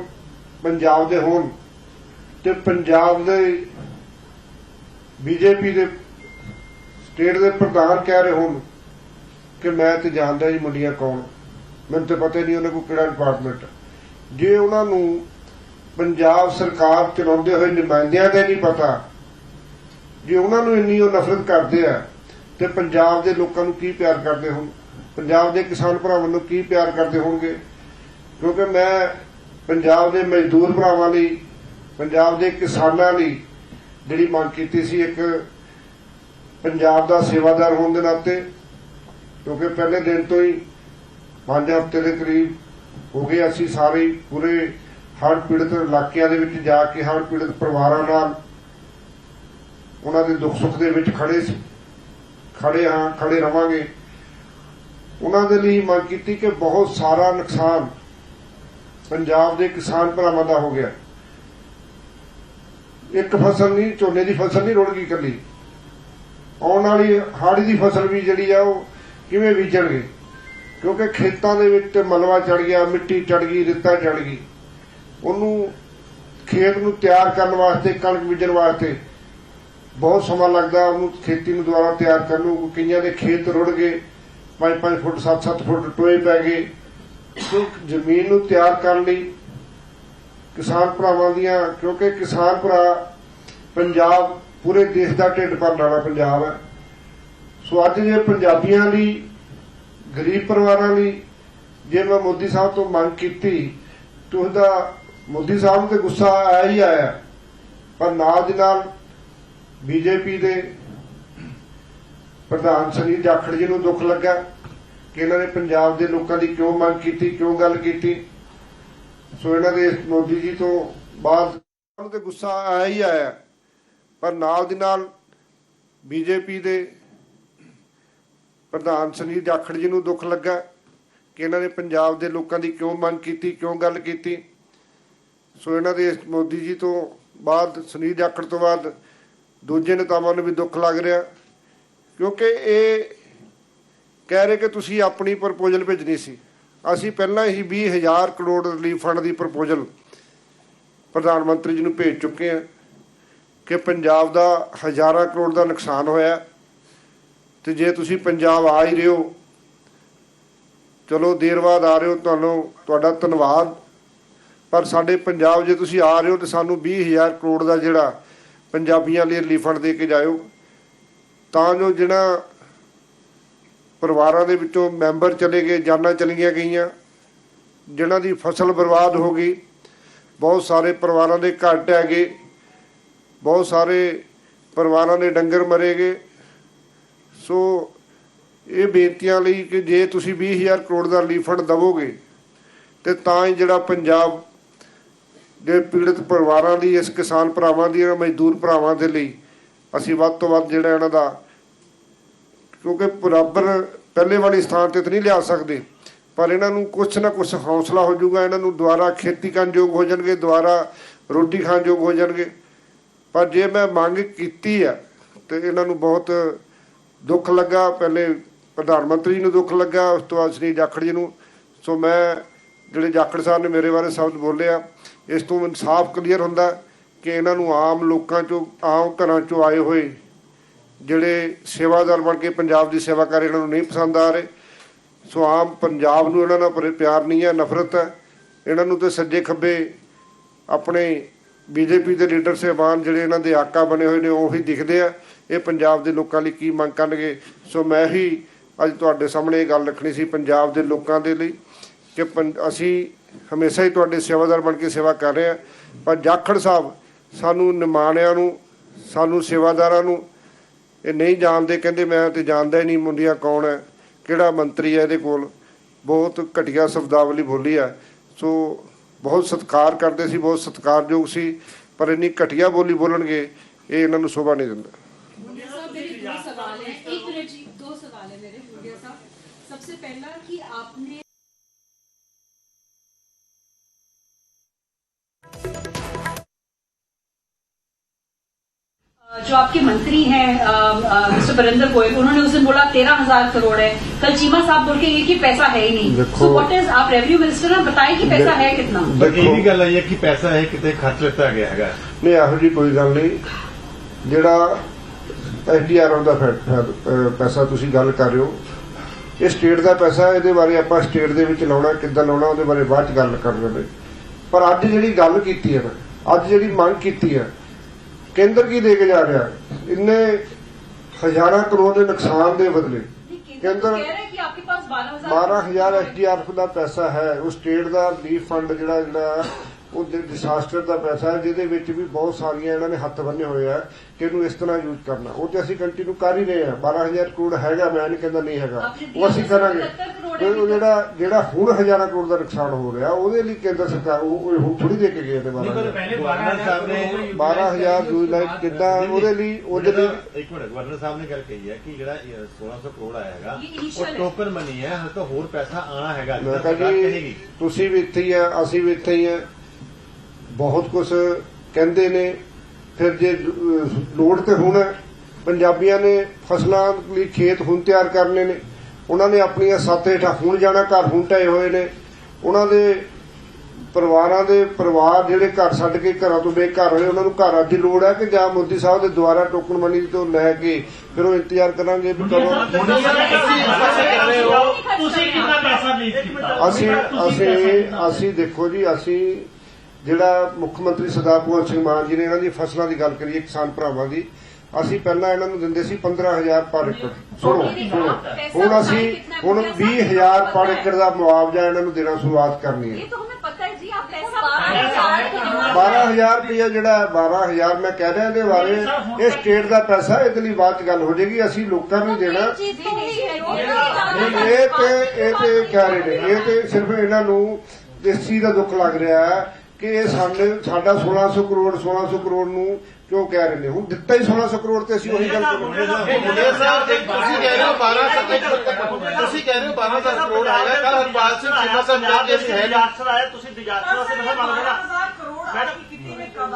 ਪੰਜਾਬ ਦੇ ਹੋਣ ਤੇ ਪੰਜਾਬ ਦੇ ਬੀਜੇਪੀ ਦੇ ਸਟੇਟ ਦੇ ਪ੍ਰਧਾਨ ਕਹਿ ਰਹੇ ਹੋਣ ਕਿ ਮੈਂ ਤੇ ਜਾਣਦਾ ਜੀ ਮੁੰਡੀਆਂ ਕੌਣ। ਮੈਨੂੰ ਤੇ ਪਤਾ ਹੀ ਨਹੀਂ ਉਹਨਾਂ ਕੋਲ ਕਿਹੜਾ ਡਿਪਾਰਟਮੈਂਟ ਹੈ ਜੇ ਉਹਨਾਂ ਨੂੰ ਪੰਜਾਬ ਸਰਕਾਰ ਚਲਾਉਂਦੇ ਹੋਏ ਨੁਮਾਇੰਦਿਆਂ ਦਾ ਨਹੀਂ ਪਤਾ, ਜੇ ਉਹਨਾਂ ਨੂੰ ਇੰਨੀ ਉਹ ਨਫ਼ਰਤ ਕਰਦੇ ਆ, ਤੇ ਪੰਜਾਬ ਦੇ ਲੋਕਾਂ ਨੂੰ ਕੀ ਪਿਆਰ ਕਰਦੇ ਹੋਣ? ਪੰਜਾਬ ਦੇ ਕਿਸਾਨ ਭਰਾਵਾਂ ਨੂੰ ਕੀ ਪਿਆਰ ਕਰਦੇ ਹੋਣਗੇ? ਕਿਉਂਕਿ ਮੈਂ ਪੰਜਾਬ ਦੇ ਮਜ਼ਦੂਰ ਭਰਾਵਾਂ ਲਈ, ਪੰਜਾਬ ਦੇ ਕਿਸਾਨਾਂ ਲਈ ਜਿਹੜੀ ਮੰਗ ਕੀਤੀ ਸੀ, ਇੱਕ ਪੰਜਾਬ ਦਾ ਸੇਵਾਦਾਰ ਹੋਣ ਦੇ ਨਾਤੇ, ਕਿਉਂਕਿ ਪਹਿਲੇ ਦਿਨ ਤੋਂ ਹੀ ਪੰਜ ਹਫ਼ਤੇ ਦੇ ਕਰੀਬ ਹੋ ਗਏ। ਅਸੀਂ ਸਾਰੇ ਪੂਰੇ ਹੜ੍ਹ ਪੀੜਤ ਇਲਾਕਿਆਂ ਦੇ ਵਿੱਚ ਜਾ ਕੇ ਹੜ੍ਹ ਪੀੜਤ ਪਰਿਵਾਰਾਂ ਨਾਲ ਉਹਨਾਂ ਦੇ ਦੁੱਖ ਸੁੱਖ ਦੇ ਵਿੱਚ ਖੜੇ ਸੀ। ਖੜੇ ਹਾਂ, ਖੜੇ ਰਵਾਂਗੇ। ਉਹਨਾਂ ਦੇ ਲਈ ਮੰਗ ਕੀਤੀ ਕਿ ਬਹੁਤ ਸਾਰਾ ਨੁਕਸਾਨ ਪੰਜਾਬ ਦੇ ਕਿਸਾਨ ਭਰਾਵਾਂ ਦਾ ਹੋ ਗਿਆ। ਇੱਕ ਫਸਲ ਨਹੀਂ, ਝੋਨੇ ਦੀ ਫਸਲ ਨਹੀਂ ਰੁੜ ਗਈ ਇਕੱਲੀ। ਆਉਣ ਵਾਲੀ ਹਾੜੀ ਦੀ ਫਸਲ ਵੀ ਜਿਹੜੀ ਆ ਉਹ ਕਿਵੇਂ ਬੀਜਣਗੇ? ਕਿਉਂਕਿ ਖੇਤਾਂ ਦੇ ਵਿੱਚ ਮਲਵਾ ਚੜ ਗਿਆ, ਮਿੱਟੀ ਚੜ ਗਈ, ਰੇਤਾ ਚੜ ਗਈ। ਉਹਨੂੰ ਖੇਤ ਨੂੰ ਤਿਆਰ ਕਰਨ ਵਾਸਤੇ, ਕਣਕ ਬੀਜਣ ਵਾਸਤੇ ਬਹੁਤ ਸਮਾਂ ਲੱਗਦਾ, ਉਹਨੂੰ ਖੇਤੀ ਨੂੰ ਦੁਬਾਰਾ ਤਿਆਰ ਕਰਨ ਨੂੰ। ਕਈਆਂ ਦੇ ਖੇਤ ਰੁੜ ਗਏ 5-5 ਫੁੱਟ 7-7 ਫੁੱਟ ਟੋਏ ਪੈ ਗਏ। ਸੋ ਜ਼ਮੀਨ ਨੂੰ ਤਿਆਰ ਕਰਨ ਲਈ ਕਿਸਾਨ ਭਰਾਵਾਂ ਦੀਆਂ, ਕਿਉਂਕਿ ਕਿਸਾਨ ਭਰਾ ਪੰਜਾਬ, ਪੂਰੇ ਦੇਸ਼ ਦਾ ਢਿੱਡ ਭਰਨ ਵਾਲਾ ਪੰਜਾਬ ਹੈ। ਸੋ ਅੱਜ ਜੇ ਪੰਜਾਬੀਆਂ ਲਈ ਗਰੀਬ ਪਰਿਵਾਰਾਂ ਲਈ ਜੇ ਮੈਂ ਮੋਦੀ ਸਾਹਿਬ ਤੋਂ ਮੰਗ ਕੀਤੀ, ਤੇ ਮੋਦੀ ਸਾਹਿਬ ਤੇ ਗੁੱਸਾ ਆਇਆ ਹੀ ਆਇਆ। ਪਰ ਨਾਲ ਦੀ ਨਾਲ ਬੀਜੇਪੀ ਦੇ ਪ੍ਰਧਾਨ ਸੁਨੀਲ ਜਾਖੜ ਜੀ ਨੂੰ ਦੁੱਖ ਲੱਗਾ ਕਿ ਇਹਨਾਂ ਨੇ ਪੰਜਾਬ ਦੇ ਲੋਕਾਂ ਦੀ ਕਿਉਂ ਮੰਗ ਕੀਤੀ, ਕਿਉਂ ਗੱਲ ਕੀਤੀ। ਸੋ ਇਹਨਾਂ ਦੇ ਮੋਦੀ ਜੀ ਤੋਂ ਬਾਅਦ ਉਹਨਾਂ ਤੇ ਗੁੱਸਾ ਆਇਆ ਹੀ ਆਇਆ। ਪਰ ਨਾਲ ਦੀ ਨਾਲ ਬੀਜੇਪੀ ਦੇ ਪ੍ਰਧਾਨ ਸੁਨੀਲ ਜਾਖੜ ਜੀ ਨੂੰ ਦੁੱਖ ਲੱਗਾ ਕਿ ਇਹਨਾਂ ਨੇ ਪੰਜਾਬ ਦੇ ਲੋਕਾਂ ਦੀ ਕਿਉਂ ਮੰਗ ਕੀਤੀ, ਕਿਉਂ ਗੱਲ ਕੀਤੀ। ਸੋ ਇਹਨਾਂ ਦੇ ਮੋਦੀ ਜੀ ਤੋਂ ਬਾਅਦ, ਸੁਨੀਲ ਜਾਖੜ ਤੋਂ ਬਾਅਦ ਦੂਜੇ ਨੇਤਾਵਾਂ ਨੂੰ ਵੀ ਦੁੱਖ ਲੱਗ ਰਿਹਾ, ਕਿਉਂਕਿ ਇਹ ਕਹਿ ਰਹੇ ਕਿ ਤੁਸੀਂ ਆਪਣੀ ਪ੍ਰਪੋਜ਼ਲ ਭੇਜਣੀ ਸੀ। ਅਸੀਂ ਪਹਿਲਾਂ ਹੀ 20000 ਕਰੋੜ ਰਿਲੀਫ ਫੰਡ ਦੀ ਪ੍ਰਪੋਜ਼ਲ ਪ੍ਰਧਾਨ ਮੰਤਰੀ ਜੀ ਨੂੰ ਭੇਜ ਚੁੱਕੇ ਹਾਂ ਕਿ ਪੰਜਾਬ ਦਾ ਹਜ਼ਾਰਾਂ ਕਰੋੜ ਦਾ ਨੁਕਸਾਨ ਹੋਇਆ। ਤੇ ਜੇ ਤੁਸੀਂ ਪੰਜਾਬ ਆ ਹੀ ਰਹੇ ਹੋ, ਚਲੋ ਦੇਰ ਬਾਅਦ ਆ ਰਹੇ ਹੋ, ਤੁਹਾਨੂੰ ਤੁਹਾਡਾ ਧੰਨਵਾਦ। ਪਰ ਸਾਡੇ ਪੰਜਾਬ ਜੇ ਤੁਸੀਂ ਆ ਰਹੇ ਹੋ, ਤੇ ਸਾਨੂੰ 20000 ਕਰੋੜ ਦਾ ਜਿਹੜਾ ਪੰਜਾਬੀਆਂ ਲਈ ਰਿਲੀਫ ਫੰਡ ਦੇ ਕੇ ਜਾਇਓ। ਤਾਂ ਜੋ ਜਿਹੜਾ ਪਰਿਵਾਰਾਂ ਦੇ ਵਿੱਚੋਂ ਮੈਂਬਰ ਚਲੇ ਗਏ, ਜਾਨਾਂ ਚਲੀਆਂ ਗਈਆਂ, ਜਿਨ੍ਹਾਂ ਦੀ ਫਸਲ ਬਰਬਾਦ ਹੋ ਗਈ, ਬਹੁਤ ਸਾਰੇ ਪਰਿਵਾਰਾਂ ਦੇ ਘਰ ਢਹਿ ਗਏ, ਬਹੁਤ ਸਾਰੇ ਪਰਿਵਾਰਾਂ ਦੇ ਡੰਗਰ ਮਰੇ ਗਏ ਸੋ ਇਹ ਬੇਨਤੀਆਂ ਲਈ ਕਿ ਜੇ ਤੁਸੀਂ 20000 ਕਰੋੜ ਦਾ ਰਿਲੀਫ ਫੰਡ ਦਵੋਗੇ, ਤੇ ਤਾਂ ਹੀ ਜਿਹੜਾ ਪੰਜਾਬ ਦੇ ਪੀੜਤ ਪਰਿਵਾਰਾਂ ਲਈ ਇਸ ਕਿਸਾਨ ਭਰਾਵਾਂ ਦੀ ਇਹਨਾਂ ਮਜ਼ਦੂਰ ਭਰਾਵਾਂ ਦੇ ਲਈ ਅਸੀਂ ਵੱਧ ਤੋਂ ਵੱਧ ਜਿਹੜਾ ਇਹਨਾਂ ਦਾ, ਕਿਉਂਕਿ ਬਰਾਬਰ ਪਹਿਲੇ ਵਾਲੇ ਸਥਾਨ ਤੇ ਤਾਂ ਨਹੀਂ ਲਿਆ ਸਕਦੇ, ਪਰ ਇਹਨਾਂ ਨੂੰ ਕੁਛ ਨਾ ਕੁਛ ਹੌਸਲਾ ਹੋ ਜਾਊਗਾ, ਇਹਨਾਂ ਨੂੰ ਦੁਬਾਰਾ ਖੇਤੀ ਕਰਨ ਯੋਗ ਹੋ ਜਾਣਗੇ, ਦੁਬਾਰਾ ਰੋਟੀ ਖਾਣ ਯੋਗ ਹੋ ਜਾਣਗੇ। ਪਰ ਜੇ ਮੈਂ ਮੰਗ ਕੀਤੀ ਆ, ਤੇ ਇਹਨਾਂ ਨੂੰ ਬਹੁਤ ਦੁੱਖ ਲੱਗਾ, ਪਹਿਲੇ ਪ੍ਰਧਾਨ ਮੰਤਰੀ ਨੂੰ ਦੁੱਖ ਲੱਗਾ, ਉਸ ਤੋਂ ਬਾਅਦ ਸ੍ਰੀ ਜਾਖੜ ਜੀ ਨੂੰ। ਸੋ ਮੈਂ, ਜਿਹੜੇ ਜਾਖੜ ਸਾਹਿਬ ਨੇ ਮੇਰੇ ਬਾਰੇ ਸ਼ਬਦ ਬੋਲੇ ਆ ਇਸ ਤੋਂ ਇਨਸਾਫ ਕਲੀਅਰ ਹੁੰਦਾ ਕਿ ਇਹਨਾਂ ਨੂੰ ਆਮ ਲੋਕਾਂ ਚੋਂ, ਆਮ ਘਰਾਂ ਚੋਂ ਆਏ ਹੋਏ ਜਿਹੜੇ ਸੇਵਾਦਾਰ ਬਣ ਕੇ ਪੰਜਾਬ ਦੀ ਸੇਵਾ ਕਰ ਇਹਨਾਂ ਨੂੰ ਨਹੀਂ ਪਸੰਦ ਆ ਰਹੇ। ਸੋ ਆਮ ਪੰਜਾਬ ਨੂੰ ਇਹਨਾਂ ਨਾਲ ਪਰ- ਪਿਆਰ ਨਹੀਂ ਹੈ, ਨਫ਼ਰਤ ਹੈ। ਇਹਨਾਂ ਨੂੰ ਤੇ ਸੱਜੇ ਖੱਬੇ ਆਪਣੇ ਬੀਜੇਪੀ ਦੇ ਲੀਡਰ ਸਾਹਿਬਾਨ ਜਿਹੜੇ ਇਹਨਾਂ ਦੇ ਆਕਾ ਬਣੇ ਹੋਏ ਨੇ, ਉਹੀ ਦਿਖਦੇ ਆ। ਇਹ ਪੰਜਾਬ ਦੇ ਲੋਕਾਂ ਲਈ ਕੀ ਮੰਗ ਕਰਨਗੇ? ਸੋ ਮੈਂ ਹੀ ਅੱਜ ਤੁਹਾਡੇ ਸਾਹਮਣੇ ਇਹ ਗੱਲ ਰੱਖਣੀ ਸੀ ਪੰਜਾਬ ਦੇ ਲੋਕਾਂ ਦੇ ਲਈ ਕਿ ਪੰ- ਅਸੀਂ ਹਮੇਸ਼ਾ ਹੀ ਤੁਹਾਡੇ ਸੇਵਾਦਾਰ ਬਣ ਕੇ ਸੇਵਾ ਕਰ ਰਹੇ ਹਾਂ। ਪਰ ਜਾਖੜ ਸਾਹਿਬ ਸਾਨੂੰ ਨਿਮਾਣਿਆਂ ਨੂੰ, ਸਾਨੂੰ ਸੇਵਾਦਾਰਾਂ ਨੂੰ ਇਹ ਨਹੀਂ ਜਾਣਦੇ, ਕਹਿੰਦੇ ਮੈਂ ਤੇ ਜਾਣਦਾ ਹੀ ਨਹੀਂ ਮੁੰਡੀਆਂ ਕੌਣ ਹੈ, ਕਿਹੜਾ ਮੰਤਰੀ ਹੈ ਇਹਦੇ ਕੋਲ। ਬਹੁਤ ਘਟੀਆ ਸ਼ਬਦਾਵਲੀ ਬੋਲੀ ਹੈ। ਸੋ ਬਹੁਤ ਸਤਿਕਾਰ ਕਰਦੇ ਸੀ, ਬਹੁਤ ਸਤਿਕਾਰਯੋਗ ਸੀ, ਪਰ ਇੰਨੀ ਘਟੀਆ ਬੋਲੀ ਬੋਲਣਗੇ, ਇਹ ਇਹਨਾਂ ਨੂੰ ਸ਼ੋਭਾ ਨਹੀਂ ਦਿੰਦਾ। मेरे दो सवाल हैं एक मिनट जी दो सवाल है मेरे मुंडिया साहब सबसे पहला कि आपने जो आपके मंत्री हैं मिस्टर बरिंदर गोयल उन्होंने उस दिन बोला तेरह हजार करोड़ है कल चीमा साहब बोल के गए कि पैसा है ही नहीं देखो- सो व्हाट इज आप रेवेन्यू मिनिस्टर हैं बताएं कि पैसा है कितना ਦੇਖੋ ਇਹ ਵੀ ਗੱਲ ਆਈ ਹੈ ਕਿ ਪੈਸਾ ਹੈ ਕਿਤੇ ਖਰਚ ਲਿੱਤਾ ਗਿਆ ਹੈਗਾ ਨਹੀਂ ਇਹੋ ਜੀ ਕੋਈ ਗੱਲ ਨਹੀਂ ਜਿਹੜਾ ਐਫਡੀਆਰ ਦਾ ਪੈਸਾ ਤੁਸੀਂ ਗੱਲ ਕਰ ਰਹੇ ਹੋ। ਇਹ ਸਟੇਟ ਦਾ ਪੈਸਾ ਇਹਦੇ ਬਾਰੇ ਆਪਾਂ ਸਟੇਟ ਦੇ ਵਿੱਚ ਲਾਉਣਾ ਕਿੱਦਾਂ ਲਾਉਣਾ ਉਹਦੇ ਬਾਰੇ ਬਾਅਦ ਗੱਲ ਕਰ ਲੈਂਦੇ ਪਰ ਅੱਜ ਜਿਹੜੀ ਗੱਲ ਕੀਤੀ ਹੈ ਨਾ ਅੱਜ ਜਿਹੜੀ ਮੰਗ ਕੀਤੀ ਹੈ ਕੇਂਦਰ ਕੀ ਦੇ ਕੇ ਜਾ ਰਿਹਾ? ਇੰਨੇ ਹਜ਼ਾਰਾਂ ਕਰੋੜ ਦੇ ਨੁਕਸਾਨ ਦੇ ਬਦਲੇ। ਕੇਂਦਰ ਕਹਿ ਰਿਹਾ ਕਿ ਆਪਕੇ ਪਾਸ 12000 12000 ਐਸਡੀਆਰਐਫ ਦਾ ਪੈਸਾ ਹੈ ਉਹ ਸਟੇਟ ਦਾ ਰੀਫੰਡ ਜਿਹੜਾ ਜਿਹੜਾ ਉਹ ਡਿਸਾਸਟਰ ਦਾ ਪੈਸਾ ਹੈ ਜਿਹਦੇ ਵਿੱਚ ਵੀ ਬਹੁਤ ਸਾਰੀਆਂ ਇਹਨਾਂ ਨੇ ਹੱਥ ਬੰਨੇ ਹੋਏ ਆ ਕਿ ਇਹਨੂੰ ਇਸ ਤਰ੍ਹਾਂ ਯੂਜ਼ ਕਰਨਾ। ਉਹ ਤੇ ਅਸੀਂ ਕੰਟੀਨਿਊ ਕਰ ਹੀ ਰਹੇ ਆ। 12000 ਕਰੋੜ ਹੈਗਾ ਮੈਂ ਨਹੀਂ ਕਹਿੰਦਾ ਨਹੀਂ ਹੈਗਾ। ਉਹ ਅਸੀਂ ਕਰਾਂਗੇ। ਤੇ ਉਹ ਜਿਹੜਾ ਜਿਹੜਾ ਹੁਣ ਹਜ਼ਾਰਾਂ ਕਰੋੜ ਦਾ ਨੁਕਸਾਨ ਹੋ ਰਿਹਾ ਉਹਦੇ ਲਈ ਕੇਂਦਰ ਸਰਕਾਰ ਉਹ ਉਹ ਹੁਣ ਥੋੜੀ ਦੇ ਕੇ ਗਏ ਨੇ 12000 ਗਵਰਨਰ ਸਾਹਿਬ ਨੇ 12000 ਜੂਲਾਈ ਕਿੱਦਾਂ ਉਹਦੇ ਲਈ ਉਹਦੇ ਲਈ ਇੱਕ ਮਿੰਟ ਗਵਰਨਰ ਸਾਹਿਬ ਨੇ ਗੱਲ ਕਹੀ ਹੈ ਕਿ ਜਿਹੜਾ ਇਹ 1600 ਕਰੋੜ ਆਇਆ ਹੈਗਾ ਉਹ। ਟੋਕਨ ਮਨੀ ਹੈ ਤਾਂ ਹੋਰ ਪੈਸਾ ਆਣਾ ਹੈਗਾ ਤੁਸੀਂ ਵੀ ਇੱਥੇ ਹੀ ਆ ਅਸੀਂ ਵੀ ਇੱਥੇ ਹੀ ਆ। ਬਹੁਤ ਕੁਝ ਕਹਿੰਦੇ ਨੇ। ਫਿਰ ਜੇ ਲੋੜ ਤੇ ਹੁਣ ਪੰਜਾਬੀਆਂ ਨੇ ਫਸਲਾਂ ਲਈ ਖੇਤ ਹੁਣ ਤਿਆਰ ਕਰਨੇ ਨੇ। ਉਹਨਾਂ ਨੇ ਆਪਣੀਆਂ ਸੱਤ ਹੇਠਾਂ ਹੁਣ ਜਾਣਾ ਘਰ ਹੁਣ ਢਏ ਹੋਏ ਨੇ। ਉਹਨਾਂ ਦੇ ਪਰਿਵਾਰਾਂ ਦੇ ਪਰਿਵਾਰ ਜਿਹੜੇ ਘਰ ਛੱਡ ਕੇ ਘਰਾਂ ਤੋਂ ਬੇਘਰ ਹੋਏ ਉਹਨਾਂ ਨੂੰ ਘਰਾਂ ਦੀ ਲੋੜ ਹੈ ਕਿ ਜਾਂ ਮੋਦੀ ਸਾਹਿਬ ਦੇ ਦੁਆਰਾ ਟੋਕਨ ਮਨੀ ਤੋਂ ਲੈ ਕੇ ਫਿਰ ਉਹ ਇੰਤਜ਼ਾਰ ਕਰਾਂਗੇ ਵੀ ਕਦੋਂ ਤੁਸੀਂ ਕਿੰਨਾ ਪੈਸਾ ਰਿਲੀਜ਼ ਕੀਤਾ? ਅਸੀਂ ਅਸੀਂ ਅਸੀਂ ਦੇਖੋ ਜੀ ਅਸੀਂ ਜਿਹੜਾ ਮੁੱਖ ਮੰਤਰੀ ਸਰਦਾਰ ਕੁਵਰ ਸਿੰਘ ਮਾਨ ਜੀ ਨੇ ਇਹਨਾਂ ਦੀ ਫਸਲਾਂ ਦੀ ਗੱਲ ਕਰੀਏ ਕਿਸਾਨ ਭਰਾਵਾਂ ਦੀ ਅਸੀਂ ਪਹਿਲਾਂ ਇਹਨਾਂ ਨੂੰ ਦਿੰਦੇ ਸੀ 15000 ਪਰ ਏਕੜ। ਸੁਣੋ ਸੁਣੋ। ਹੁਣ ਅਸੀਂ ਹੁਣ 20000 ਪਰ ਏਕੜ ਦਾ ਮੁਆਵਜ਼ਾ ਇਹਨਾਂ ਨੂੰ ਦੇਣਾ ਸ਼ੁਰੂਆਤ ਕਰਨੀ ਹੈ। ਇਹ ਤਾਂ ਪਤਾ ਹੈ ਜੀ ਆਪ ਪੈਸਾ 12000 ਰੁਪਏ ਜਿਹੜਾ ਹੈ 12000 ਮੈਂ ਕਹਿ ਰਿਹਾ ਇਹਦੇ ਬਾਰੇ ਇਹ ਸਟੇਟ ਦਾ ਪੈਸਾ ਇਹਦੇ ਲਈ ਬਾਅਦ ਚ ਗੱਲ ਹੋ ਜੇਗੀ ਅਸੀਂ ਲੋਕਾਂ ਨੂੰ ਦੇਣਾ। ਇਹ ਤੇ ਇਹ ਤੇ ਕਹਿ ਰਹੇ ਨੇ ਇਹ ਤੇ ਸਿਰਫ ਇਹਨਾਂ ਨੂੰ ਇਸ ਚੀਜ਼ ਦਾ ਦੁੱਖ ਲੱਗ ਰਿਹਾ ਹੈ ਕਿ ਇਹ ਸਾਡੇ ਸਾਡਾ 1600 ਕਰੋੜ 1600 ਕਰੋੜ ਨੂੰ ਕਿਉਂ ਕਹਿ ਰਹੇ ਨੇ ਹੁਣ ਦਿੱਤਾ ਹੀ 1600 ਕਰੋੜ ਤੇ ਅਸੀਂ ਉਹੀ ਗੱਲ ਕਰ ਰਹੇ ਹਾਂ ਮੁੰਡੇ ਸਾਹਿਬ ਤੁਸੀਂ ਕਹਿ ਰਹੇ ਹੋ 1200 ਤੁਸੀਂ ਕਹਿ ਰਹੇ ਹੋ 1200 ਕਰੋੜ ਆਇਆ ਕੱਲ ਹਰਪਾਲ ਸਿੰਘ ਚੀਮਾ ਸਾਹਿਬ ਦਾ ਕੇਸ ਹੈ ਡਾਕਟਰ ਆਇਆ ਤੁਸੀਂ ਡਿਜ਼ਾਸਟਰ ਸੇ ਮੈਂ ਮੰਗ ਰਿਹਾ ਮੈਡਮ ਕਿੰਨੇ ਨੇ ਕਬ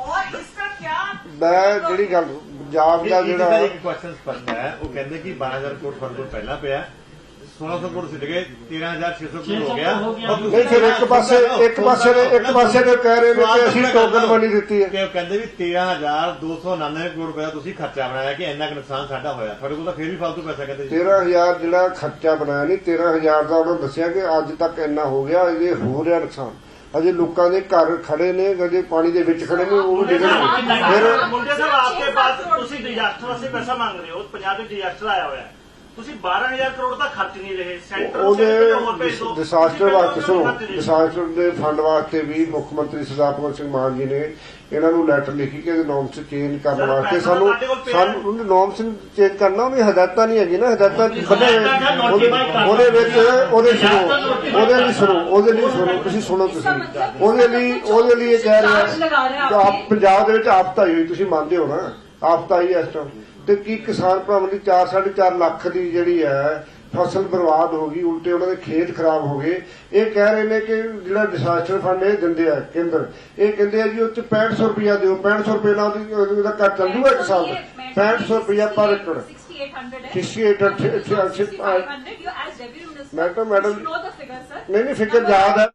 ਔਰ ਇਸ ਦਾ ਕੀ ਮੈਂ ਜਿਹੜੀ ਗੱਲ ਪੰਜਾਬ ਦਾ ਜਿਹੜਾ ਇੱਕ ਕੁਐਸਚਨਸ ਪੜਨਾ ਹੈ ਉਹ ਕਹਿੰਦੇ ਕਿ 12000 ਕਰੋੜ ਫਰਦ ਪਹਿਲਾਂ ਪਿਆ 1600 ਗੁੜ ਗਏ 13600 ਇੱਕ ਪਾਸੇ ਇੱਕ ਇੱਕ ਪਾਸੇ ਨੇ ਕਹਿ ਰਹੇ ਨੇ ਕਿ ਅਸੀਂ ਟੋਕਨ ਬਣੀ ਦਿੱਤੀ ਹੈ। ਕਿ ਕਹਿੰਦੇ ਵੀ 13299 ਕਰੋੜ ਰੁਪਏ ਤੁਸੀਂ ਖਰਚਾ ਬਣਾਇਆ ਕਿ ਇੰਨਾ ਕੁ ਨੁਕਸਾਨ ਸਾਡਾ ਹੋਇਆ। ਤੁਹਾਡੇ ਕੋਲ ਤਾਂ ਫੇਰ ਵੀ ਫालतू ਪੈਸਾ ਕਹਿੰਦੇ 13000 ਜਿਹੜਾ ਖਰਚਾ ਬਣਾਇਆ ਨਹੀਂ 13000 ਦਾ ਉਹਨਾਂ ਦੱਸਿਆ ਕਿ ਅੱਜ ਤੱਕ ਇੰਨਾ ਹੋ ਗਿਆ ਇਹ ਹੋ ਰਿਹਾ ਨੁਕਸਾਨ। ਅਜੇ ਲੋਕਾਂ ਦੇ ਘਰ ਖੜੇ ਨੇ ਕਦੇ ਪਾਣੀ ਦੇ ਵਿੱਚ ਖੜੇ ਨੇ ਉਹ ਡਿੱਗਣ ਫਿਰ ਮੁੰਡੇ ਸਾਹਿਬ ਆਪਕੇ ਪਾਸ ਤੁਸੀਂ ਡਿਜ਼ਾਸਟਰ ਵਾਸਤੇ ਪੈਸਾ ਮੰਗ ਰਹੇ ਹੋ ਪੰਜਾਬ ਦੇ ਡਿਜ਼ਾਸਟਰ ਆਇਆ ਹੋਇਆ ਹੈ। ਤੁਸੀਂ 12000 ਕਰੋੜ ਦਾ ਖਰਚ ਨਹੀਂ ਰਹੇ ਸੈਂਟਰ ਨੂੰ ਉਹਦੇ ਸਿਰਫ ਹੋਰ ਭੇਜ ਦਿਓ। ਡਿਸਾਸਟਰ ਵਾਸਤੇ ਸੁਣੋ ਖਰਚ ਨਹੀਂ ਰਹੇ। ਡਿਸਾਸਟਰ ਦੇ ਫੰਡ ਵਾਸਤੇ ਵੀ ਮੁੱਖ ਮੰਤਰੀ ਸਰਦਾਰ ਭਗਵੰਤ ਸਿੰਘ ਮਾਨ ਜੀ ਨੇ ਇਹਨਾਂ ਨੂੰ ਲੈਟਰ ਲਿਖੀ ਕਿ ਇਹਦੇ ਨੋਮਸ ਚੇਂਜ ਕਰਨ ਸਰ, ਵਾਸਤੇ ਪੈਸਾ ਸਾਨੂੰ ਤੁਹਾਡੇ ਕੋਲ ਪਿਆ ਸਾਨੂੰ ਉਹਦੇ ਨੋਮਸ ਚੇਂਜ ਕਰਨਾ ਉਹਦੀ ਹਦਾਇਤਾਂ ਨਹੀਂ ਹੈਗੀ ਨਾ ਹਦਾਇਤਾਂ ਉਹਦੇ ਵਿੱਚ ਉਹਦੇ ਸੁਣੋ ਉਹਦੇ ਲਈ ਸੁਣੋ ਉਹਦੇ ਲਈ ਸੁਣੋ ਤੁਸੀਂ ਸੁਣੋ ਤੁਸੀਂ। ਉਹਦੇ ਲਈ ਉਹਦੇ ਲਈ ਇਹ ਕਹਿ ਰਹੇ ਆਪ ਪੰਜਾਬ ਦੇ ਵਿੱਚ ਆਫਤ ਆਈ ਹੋਈ ਤੁਸੀਂ ਮੰਨਦੇ ਹੋ ਨਾ? ਆਫਤ ਆਈ ਹੈ ਇਸ ਟਾਈਮ ਤੇ ਕੀ ਕਿਸਾਨ ਭਰਾਵਾਂ ਦੀ 4 4.5 ਲੱਖ ਦੀ ਜਿਹੜੀ ਹੈ ਫਸਲ ਬਰਬਾਦ ਹੋ ਗਈ ਉਲਟੇ ਉਹਨਾਂ ਦੇ ਖੇਤ ਖਰਾਬ ਹੋ ਗਏ। ਇਹ ਕਹਿ ਰਹੇ ਨੇ ਕਿ ਜਿਹੜਾ ਡਿਸਾਸਟਰ ਫੰਡ ਇਹ ਦਿੰਦੇ ਆ ਕੇਂਦਰ ਇਹ ਕਹਿੰਦੇ ਆ ਜੀ ਉਹ ਚ 6500 ਰੁਪਇਆ ਦਿਓ 6500 ਰੁਪਏ ਨਾਲ ਉਹਦੀ- ਘਰ ਚੱਲ ਜੂਗਾ ਇੱਕ ਸਾਲ ਦਾ 6500 ਰੁਪਇਆ ਪਰ ਏਕੜ। 68 you as revenue minister madam madam ਨਹੀਂ ਨਹੀਂ ਫਿਕਰ ਯਾਦ ਹੈ।